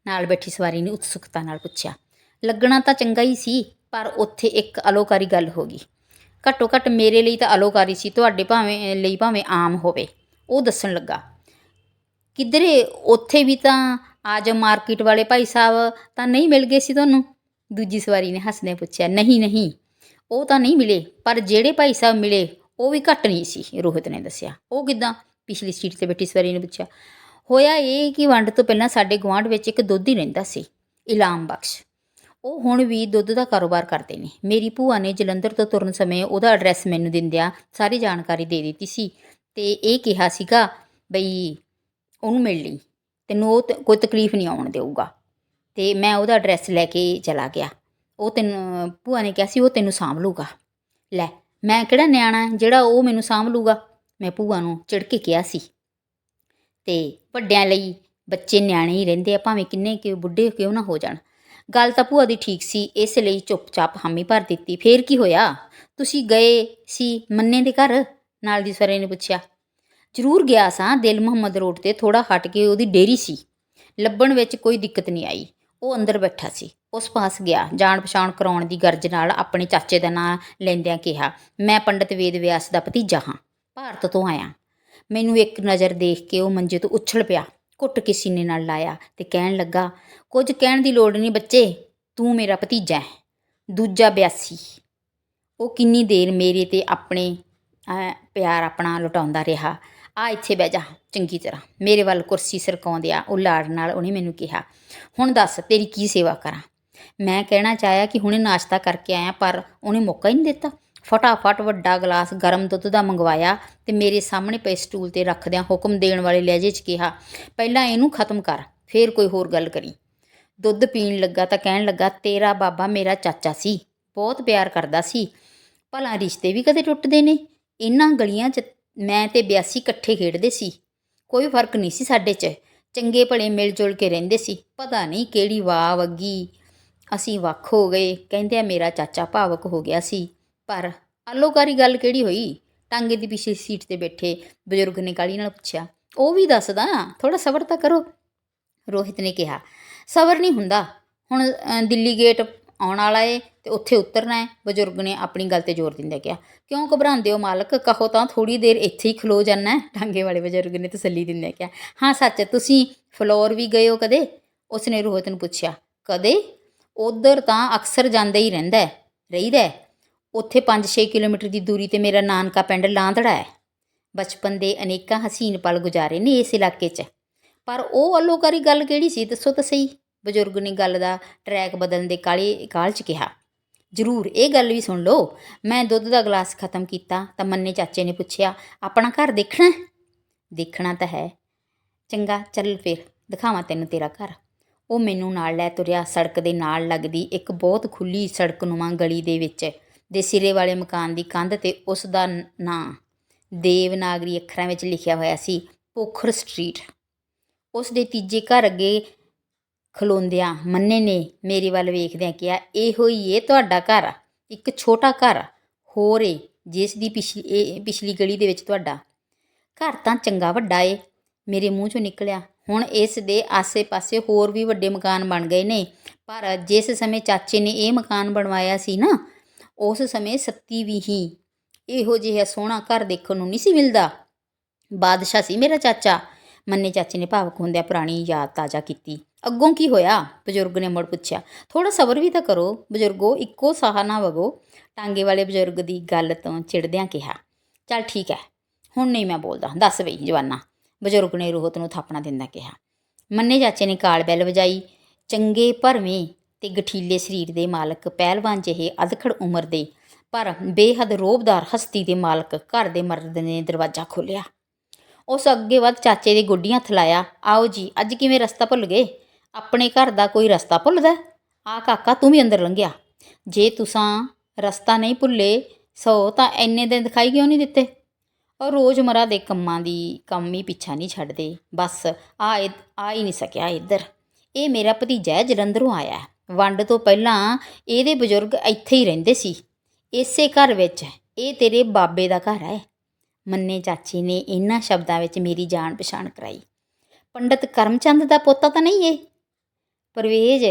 ਨਾਲ ਬੈਠੀ ਸਵਾਰੀ ਨੇ ਉਤਸੁਕਤਾ ਨਾਲ ਪੁੱਛਿਆ। ਲੱਗਣਾ ਤਾਂ ਚੰਗਾ ਹੀ ਸੀ, ਪਰ ਉੱਥੇ ਇੱਕ ਅਲੋਕਾਰੀ ਗੱਲ ਹੋ ਗਈ। ਘੱਟੋ ਘੱਟ ਮੇਰੇ ਲਈ ਤਾਂ ਅਲੋਕਾਰੀ ਸੀ, ਤੁਹਾਡੇ ਭਾਵੇਂ ਲਈ ਭਾਵੇਂ ਆਮ ਹੋਵੇ। ਉਹ ਦੱਸਣ ਲੱਗਾ। ਕਿਧਰੇ ਉੱਥੇ ਵੀ ਤਾਂ ਆਜ ਮਾਰਕੀਟ ਵਾਲੇ ਭਾਈ ਸਾਹਿਬ ਤਾਂ ਨਹੀਂ ਮਿਲ ਗਏ ਸੀ ਤੁਹਾਨੂੰ? ਦੂਜੀ ਸਵਾਰੀ ਨੇ ਹੱਸਦਿਆਂ ਪੁੱਛਿਆ, ਨਹੀਂ ਨਹੀਂ। ਉਹ ਤਾਂ ਨਹੀਂ ਮਿਲੇ, ਪਰ ਜਿਹੜੇ ਭਾਈ ਸਾਹਿਬ ਮਿਲੇ ਉਹ ਵੀ ਘੱਟ ਨਹੀਂ ਸੀ, ਰੋਹਿਤ ਨੇ ਦੱਸਿਆ। ਉਹ ਕਿਦਾਂ? ਪਿਛਲੀ ਸੀਟ ਤੇ ਬੈਠੀ ਸਵਾਰੀ ਨੇ ਪੁੱਛਿਆ। ਹੋਇਆ ਇਹ ਕਿ ਵੰਡ ਤੋਂ ਪਹਿਲਾਂ ਸਾਡੇ ਗੁਆਂਢ ਵਿੱਚ ਇੱਕ ਦੁੱਧੀ ਰਹਿੰਦਾ ਸੀ, ਇਲਾਮ ਬਖਸ਼। ਉਹ ਹੁਣ ਵੀ ਦੁੱਧ ਦਾ ਕਾਰੋਬਾਰ ਕਰਦੇ ਨੇ। ਮੇਰੀ ਭੂਆ ਨੇ ਜਲੰਧਰ ਤੋਂ ਤੁਰਨ ਸਮੇਂ ਉਹਦਾ ਐਡਰੈਸ ਮੈਨੂੰ ਦਿੰਦਿਆਂ ਸਾਰੀ ਜਾਣਕਾਰੀ ਦੇ ਦਿੱਤੀ ਸੀ ਤੇ ਇਹ ਕਿਹਾ ਸੀਗਾ ਬਈ ਉਹਨੂੰ ਮਿਲ ਲਈ, ਤੈਨੂੰ ਉਹ ਤ- ਕੋਈ ਤਕਲੀਫ ਨਹੀਂ ਆਉਣ ਦੇਊਗਾ। ਤੇ ਮੈਂ ਉਹਦਾ ਐਡਰੈਸ ਲੈ ਕੇ ਚਲਾ ਗਿਆ। ਉਹ ਤੈਨੂੰ, ਭੂਆ ਨੇ ਕਿਹਾ ਸੀ ਉਹ ਤੈਨੂੰ ਸਾਂਭ ਲੂਗਾ ਲੈ ਮੈਂ ਕਿਹੜਾ ਨਿਆਣਾ ਜਿਹੜਾ ਉਹ ਮੈਨੂੰ ਸਾਂਭ ਲੂਗਾ? ਮੈਂ ਭੂਆ ਨੂੰ ਚਿੜ ਕੇ ਕਿਹਾ ਸੀ। ਤੇ ਵੱਡਿਆਂ ਲਈ ਬੱਚੇ ਨਿਆਣੇ ਹੀ ਰਹਿੰਦੇ ਆ, ਭਾਵੇਂ ਕਿੰਨੇ ਕਿ ਬੁੱਢੇ ਕਿਉਂ ਨਾ ਹੋ ਜਾਣ। ਗੱਲ ਤਾਂ ਭੂਆ ਦੀ ਠੀਕ ਸੀ, ਇਸ ਲਈ ਚੁੱਪਚਾਪ ਹਾਮੀ ਭਰ ਦਿੱਤੀ। ਫੇਰ ਕੀ ਹੋਇਆ? ਤੁਸੀਂ ਗਏ ਸੀ ਮੰਨੇ ਦੇ ਘਰ? ਨਾਲ ਦੀ ਸਵਰੇ ਨੇ ਪੁੱਛਿਆ। ਜ਼ਰੂਰ ਗਿਆ ਸਾਂ, ਦਿਲ ਮੁਹੰਮਦ ਰੋਡ ਤੇ ਥੋੜਾ ਹਟ ਕੇ ਉਹਦੀ ਡੇਰੀ ਸੀ। ਲੱਭਣ ਵਿੱਚ ਕੋਈ ਦਿੱਕਤ ਨਹੀਂ ਆਈ। ਉਹ ਅੰਦਰ ਬੈਠਾ ਸੀ। ਉਸ ਪਾਸ ਗਿਆ। ਜਾਣ ਪਛਾਣ ਕਰਾਉਣ ਦੀ ਗਰਜ ਨਾਲ ਆਪਣੇ ਚਾਚੇ ਦਾ ਨਾਂ ਲੈਂਦਿਆਂ ਕਿਹਾ, ਮੈਂ ਪੰਡਿਤ ਵੇਦ ਵਿਆਸ ਦਾ ਭਤੀਜਾ ਹਾਂ। ਭਾਰਤ ਤੋਂ ਆਇਆ। ਮੈਨੂੰ ਇੱਕ ਨਜ਼ਰ ਦੇਖ ਕੇ ਉਹ ਮੰਜੇ ਤੋਂ ਉੱਛਲ ਪਿਆ, ਘੁੱਟ ਕੇ ਸੀਨੇ ਨਾਲ ਲਾਇਆ ਤੇ ਕਹਿਣ ਲੱਗਾ, ਕੁਝ ਕਹਿਣ ਦੀ ਲੋੜ ਨਹੀਂ ਬੱਚੇ, ਤੂੰ ਮੇਰਾ ਭਤੀਜਾ ਹੈ। ਦੂਜਾ ਬਿਆਸੀ। ਉਹ ਕਿੰਨੀ ਦੇਰ ਮੇਰੇ ਤੇ ਆਪਣੇ ਪਿਆਰ ਆਪਣਾ ਲੁਟਾਉਂਦਾ ਰਿਹਾ। ਆ ਇੱਥੇ ਬਹਿ ਜਾ, ਚੰਗੀ ਤਰ੍ਹਾਂ। ਮੇਰੇ ਵੱਲ ਕੁਰਸੀ ਸਰਕਾਉਂਦਿਆ ਉਹ ਲਾੜ ਨਾਲ ਉਹਨੇ ਮੈਨੂੰ ਕਿਹਾ, ਹੁਣ ਦੱਸ ਤੇਰੀ ਕੀ ਸੇਵਾ ਕਰਾਂ? ਮੈਂ ਕਹਿਣਾ ਚਾਹਿਆ ਕਿ ਹੁਣੇ ਨਾਸ਼ਤਾ ਕਰਕੇ ਆਇਆ, ਪਰ ਉਹਨੇ ਮੌਕਾ ਹੀ ਨਹੀਂ ਦਿੱਤਾ। ਫਟਾਫਟ ਵੱਡਾ ਗਲਾਸ ਗਰਮ ਦੁੱਧ ਦਾ ਮੰਗਵਾਇਆ ਤੇ ਮੇਰੇ ਸਾਹਮਣੇ ਪਏ ਸਟੂਲ ਤੇ ਰੱਖਦਿਆਂ ਹੁਕਮ ਦੇਣ ਵਾਲੇ ਲਹਿਜੇ 'ਚ ਕਿਹਾ, ਪਹਿਲਾਂ ਇਹਨੂੰ ਖਤਮ ਕਰ, ਫੇਰ ਕੋਈ ਹੋਰ ਗੱਲ ਕਰੀ। ਦੁੱਧ ਪੀਣ ਲੱਗਾ ਤਾਂ ਕਹਿਣ ਲੱਗਾ, ਤੇਰਾ ਬਾਬਾ ਮੇਰਾ ਚਾਚਾ ਸੀ, ਬਹੁਤ ਪਿਆਰ ਕਰਦਾ ਸੀ। ਭਲਾ ਰਿਸ਼ਤੇ ਵੀ ਕਦੇ ਟੁੱਟਦੇ ਨੇ? ਇਹਨਾਂ ਗਲੀਆਂ 'ਚ ਮੈਂ ਤੇ ਬਿਆਸੀ ਇਕੱਠੇ ਖੇਡਦੇ ਸੀ। ਕੋਈ ਫ਼ਰਕ ਨਹੀਂ ਸੀ ਸਾਡੇ 'ਚ। ਚੰਗੇ ਭਲੇ ਮਿਲ ਜੁਲ ਕੇ ਰਹਿੰਦੇ ਸੀ। ਪਤਾ ਨਹੀਂ ਕਿਹੜੀ ਵਾਹ ਵੱਗੀ। ਅਸੀਂ ਵੱਖ ਹੋ ਗਏ। ਕਹਿੰਦੇ ਆ ਮੇਰਾ ਚਾਚਾ ਭਾਵਕ ਹੋ ਗਿਆ ਸੀ। ਪਰ ਆਲੋਕਾਰੀ ਗੱਲ ਕਿਹੜੀ ਹੋਈ? ਟਾਂਗੇ ਦੀ ਪਿਛਲੀ ਸੀਟ ਤੇ ਬੈਠੇ ਬਜ਼ੁਰਗ ਨੇ ਕਾਲੀ ਨਾਲ ਪੁੱਛਿਆ। ਉਹ ਵੀ ਦੱਸਦਾ। ਥੋੜਾ ਸਬਰ ਤਾਂ ਕਰੋ। ਰੋਹਿਤ ਨੇ ਕਿਹਾ। ਸਬਰ ਨਹੀਂ ਹੁੰਦਾ। ਹੁਣ ਦਿੱਲੀ ਗੇਟ ਆਉਣ ਵਾਲਾ ਏ ਤੇ ਉੱਥੇ ਉਤਰਨਾ ਹੈ ਬਜ਼ੁਰਗ ਨੇ ਆਪਣੀ ਗੱਲ ਤੇ ਜ਼ੋਰ ਦਿੰਦਾ ਕਿਹਾ, ਕਿਉਂ ਘਬਰਾਉਂਦੇ ਹੋ ਮਾਲਕ? ਕਹੋ ਤਾਂ ਥੋੜੀ ਦੇਰ ਇੱਥੇ ਹੀ ਖਲੋ ਜਾਣਾ ਹੈ ਟਾਂਗੇ ਵਾਲੇ ਬਜ਼ੁਰਗ ਨੇ ਤਸੱਲੀ ਦਿੰਦਾ ਕਿਹਾ, ਹਾਂ ਸੱਚ, ਤੁਸੀਂ ਫਲੋਰ ਵੀ ਗਏ ਹੋ ਕਦੇ? ਉਸਨੇ ਰੋਹਿਤ ਨੂੰ ਪੁੱਛਿਆ, ਕਦੇ? ਉਧਰ ਤਾਂ ਅਕਸਰ ਜਾਂਦਾ ਹੀ ਰਹਿੰਦਾ ਹੈ ਰਹੀਦਾ ਉੱਥੇ 5-6 ਕਿਲੋਮੀਟਰ ਦੀ ਦੂਰੀ ਤੇ ਮੇਰਾ ਨਾਨਕਾ ਪਿੰਡ ਲਾਂਦੜਾ ਹੈ ਬਚਪਨ ਦੇ ਅਨੇਕਾਂ ਹਸੀਨ ਪਲ ਗੁਜ਼ਾਰੇ ਨੇ ਇਸ ਇਲਾਕੇ 'ਚ। ਪਰ ਉਹ ਅਲੋਕਾਰੀ ਗੱਲ ਕਿਹੜੀ ਸੀ? ਦੱਸੋ ਤਾਂ ਸਹੀ। ਬਜ਼ੁਰਗ ਨੇ ਗੱਲ ਦਾ ਟਰੈਕ ਬਦਲਣ ਦੇ ਕਾਲੀ ਕਾਲ 'ਚ ਕਿਹਾ। ਜ਼ਰੂਰ, ਇਹ ਗੱਲ ਵੀ ਸੁਣ ਲਓ। ਮੈਂ ਦੁੱਧ ਦਾ ਗਲਾਸ ਖਤਮ ਕੀਤਾ ਤਾਂ ਮੰਨੇ ਚਾਚੇ ਨੇ ਪੁੱਛਿਆ, ਆਪਣਾ ਘਰ ਦੇਖਣਾ ਦੇਖਣਾ ਤਾਂ ਹੈ। ਚੰਗਾ, ਚੱਲ ਫਿਰ, ਦਿਖਾਵਾਂ ਤੈਨੂੰ ਤੇਰਾ ਘਰ। ਉਹ ਮੈਨੂੰ ਨਾਲ ਲੈ ਤੁਰਿਆ, ਸੜਕ ਦੇ ਨਾਲ ਲੱਗਦੀ ਇੱਕ ਬਹੁਤ ਖੁੱਲੀ ਸੜਕ ਨੁਮਾ ਗਲੀ ਦੇ ਵਿੱਚ, ਦੇ ਸਿਰੇ ਵਾਲੇ ਮਕਾਨ ਦੀ ਕੰਧ ਤੇ ਉਸ ਦਾ ਨਾਂ ਦੇਵਨਾਗਰੀ ਅੱਖਰਾਂ ਵਿੱਚ ਲਿਖਿਆ ਹੋਇਆ ਸੀ, ਪੋਖਰ ਸਟਰੀਟ। ਉਸ ਦੇ ਤੀਜੇ ਘਰ ਅੱਗੇ ਖਲੋਂਦਿਆਂ ਮੰਨੇ ਨੇ ਮੇਰੇ ਵੱਲ ਵੇਖਦਿਆਂ ਕਿਹਾ, ਇਹੋ ਹੀ ਏ ਤੁਹਾਡਾ ਘਰ ਇੱਕ ਛੋਟਾ ਘਰ ਹੋਰ ਏ, ਜਿਸ ਦੀ ਪਿਛਲੀ ਇਹ ਪਿਛਲੀ ਗਲੀ ਦੇ ਵਿੱਚ ਤੁਹਾਡਾ ਘਰ ਤਾਂ ਚੰਗਾ ਵੱਡਾ ਏ। ਮੇਰੇ ਮੂੰਹ ਚੋਂ ਨਿਕਲਿਆ, ਹੁਣ ਇਸ ਦੇ ਆਸੇ-ਪਾਸੇ ਹੋਰ ਵੀ ਵੱਡੇ ਮਕਾਨ ਬਣ ਗਏ ਨੇ, ਪਰ ਜਿਸ ਸਮੇਂ ਚਾਚੇ ਨੇ ਇਹ ਮਕਾਨ ਬਣਵਾਇਆ ਸੀ ਨਾ, ਉਸ ਸਮੇਂ ਸੱਤੀ ਵੀ ਹੀ। ਇਹੋ ਜਿਹਾ ਸੋਹਣਾ ਘਰ ਦੇਖਣ ਨੂੰ ਨਹੀਂ ਸੀ ਮਿਲਦਾ। ਬਾਦਸ਼ਾਹ ਸੀ ਮੇਰਾ ਚਾਚਾ। ਮੰਨੇ ਚਾਚੇ ਨੇ ਭਾਵਕ ਹੁੰਦਿਆਂ ਪੁਰਾਣੀ ਯਾਦ ਤਾਜ਼ਾ ਕੀਤੀ। ਅੱਗੋਂ ਕੀ ਹੋਇਆ? ਬਜ਼ੁਰਗ ਨੇ ਮੁੜ ਪੁੱਛਿਆ। ਥੋੜਾ ਸਬਰ ਵੀ ਤਾਂ ਕਰੋ। ਬਜ਼ੁਰਗੋ, ਇੱਕੋ ਸਾਹ ਨਾ ਵਗੋ। ਟਾਂਗੇ ਵਾਲੇ ਬਜ਼ੁਰਗ ਦੀ ਗੱਲ ਤੋਂ ਚਿੜਦਿਆਂ ਕਿਹਾ, ਚੱਲ ਠੀਕ ਹੈ ਹੁਣ ਨਹੀਂ ਮੈਂ ਬੋਲਦਾ। ਦੱਸ ਬਈ, ਜਵਾਨਾ। ਬਜ਼ੁਰਗ ਨੇ ਰੋਹਤ ਨੂੰ ਥਾਪਣਾ ਦਿੰਦਾ ਕਿਹਾ। ਮੰਨੇ ਚਾਚੇ ਨੇ ਕਾਲ ਬੈਲ ਵਜਾਈ। ਚੰਗੇ ਭਰਵੇਂ ਤੇ ਗਠੀਲੇ ਸਰੀਰ ਦੇ ਮਾਲਕ, ਪਹਿਲਵਾਨ ਜਿਹੇ ਅਧਖੜ ਉਮਰ ਦੇ, ਪਰ ਬੇਹੱਦ ਰੋਬਦਾਰ ਹਸਤੀ ਦੇ ਮਾਲਕ ਘਰ ਦੇ ਮਰਦ ਨੇ ਦਰਵਾਜ਼ਾ ਖੋਲ੍ਹਿਆ। ਉਸ ਅੱਗੇ ਵੱਧ ਚਾਚੇ ਦੇ ਗੋਡੀਆਂ ਥਲਾਇਆ ਆਓ ਜੀ ਅੱਜ ਕਿਵੇਂ ਰਸਤਾ ਭੁੱਲ ਗਏ? ਆਪਣੇ ਘਰ ਦਾ ਕੋਈ ਰਸਤਾ ਭੁੱਲਦਾ? ਆ ਕਾਕਾ ਤੂੰ ਵੀ ਅੰਦਰ ਲੰਘਿਆ। ਜੇ ਤੁਸਾਂ ਰਸਤਾ ਨਹੀਂ ਭੁੱਲੇ ਸੋ ਤਾਂ ਐਨੇ ਦਿਨ ਦਿਖਾਈ ਕਿਉਂ ਨਹੀਂ ਦਿੱਤੇ? ਔਰ ਰੋਜ਼ਮਰਾ ਦੇ ਕੰਮਾਂ ਦੀ ਕੰਮ ਹੀ ਪਿੱਛਾ ਨਹੀਂ ਛੱਡਦੇ। ਬਸ ਆ ਆ ਹੀ ਨਹੀਂ ਸਕਿਆ ਇੱਧਰ। ਇਹ ਮੇਰਾ ਭਤੀਜਾ ਹੈ, ਜਲੰਧਰੋਂ ਆਇਆ ਵੰਡ ਤੋਂ ਪਹਿਲਾਂ ਇਹਦੇ ਬਜ਼ੁਰਗ ਇੱਥੇ ਹੀ ਰਹਿੰਦੇ ਸੀ। ਇਸੇ ਘਰ ਵਿੱਚ ਇਹ ਤੇਰੇ ਬਾਬੇ ਦਾ ਘਰ ਹੈ। ਮੰਨੇ ਚਾਚੇ ਨੇ ਇਹਨਾਂ ਸ਼ਬਦਾਂ ਵਿੱਚ ਮੇਰੀ ਜਾਣ ਪਛਾਣ ਕਰਾਈ। ਪੰਡਤ ਕਰਮਚੰਦ ਦਾ ਪੋਤਾ ਤਾਂ ਨਹੀਂ ਇਹ ਪਰਵੇਜ,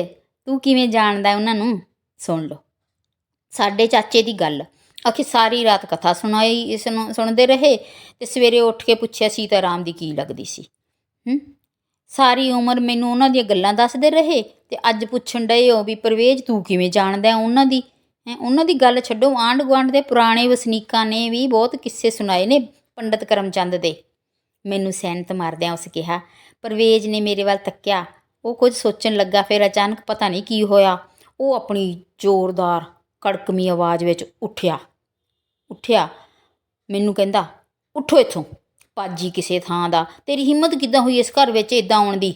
ਤੂੰ ਕਿਵੇਂ ਜਾਣਦਾ ਉਹਨਾਂ ਨੂੰ? ਸੁਣ ਲਓ। ਸਾਡੇ ਚਾਚੇ ਦੀ ਗੱਲ। ਆਖੀ ਸਾਰੀ ਰਾਤ ਕਥਾ ਸੁਣਾਈ, ਇਸ ਨੂੰ ਸੁਣਦੇ ਰਹੇ ਤੇ ਸਵੇਰੇ ਉੱਠ ਕੇ ਪੁੱਛਿਆ, ਸੀਤਾ ਰਾਮ ਦੀ ਕੀ ਲੱਗਦੀ ਸੀ? ਹੂੰ? ਸਾਰੀ ਉਮਰ ਮੈਨੂੰ ਉਹਨਾਂ ਦੀਆਂ ਗੱਲਾਂ ਦੱਸਦੇ ਰਹੇ ਤੇ ਅੱਜ ਪੁੱਛਣ ਡਏ ਹੋ ਵੀ ਪਰਵੇਜ, ਤੂੰ ਕਿਵੇਂ ਜਾਣਦਾ ਉਹਨਾਂ ਦੀ? ਹੈਂ, ਉਹਨਾਂ ਦੀ ਗੱਲ ਛੱਡੋ ਆਂਢ ਗੁਆਂਢ ਦੇ ਪੁਰਾਣੇ ਵਸਨੀਕਾਂ ਨੇ ਵੀ ਬਹੁਤ ਕਿੱਸੇ ਸੁਣਾਏ ਨੇ ਪੰਡਤ ਕਰਮਚੰਦ ਦੇ। ਮੈਨੂੰ ਸੈਨਤ ਮਾਰਦਿਆਂ ਉਸ ਕਿਹਾ, ਪਰਵੇਜ ਨੇ ਮੇਰੇ ਵੱਲ ਤੱਕਿਆ। ਉਹ ਕੁਝ ਸੋਚਣ ਲੱਗਾ, ਫਿਰ ਅਚਾਨਕ ਪਤਾ ਨਹੀਂ ਕੀ ਹੋਇਆ। ਉਹ ਆਪਣੀ ਜ਼ੋਰਦਾਰ ਕੜਕਮੀ ਆਵਾਜ਼ ਵਿੱਚ ਉੱਠਿਆ। ਉੱਠਿਆ। ਮੈਨੂੰ ਕਹਿੰਦਾ, ਉੱਠੋ ਇੱਥੋਂ। ਪਾਜੀ ਕਿਸੇ ਥਾਂ ਦਾ। ਤੇਰੀ ਹਿੰਮਤ ਕਿੱਦਾਂ ਹੋਈ ਇਸ ਘਰ ਵਿੱਚ ਇਦਾਂ ਆਉਣ ਦੀ?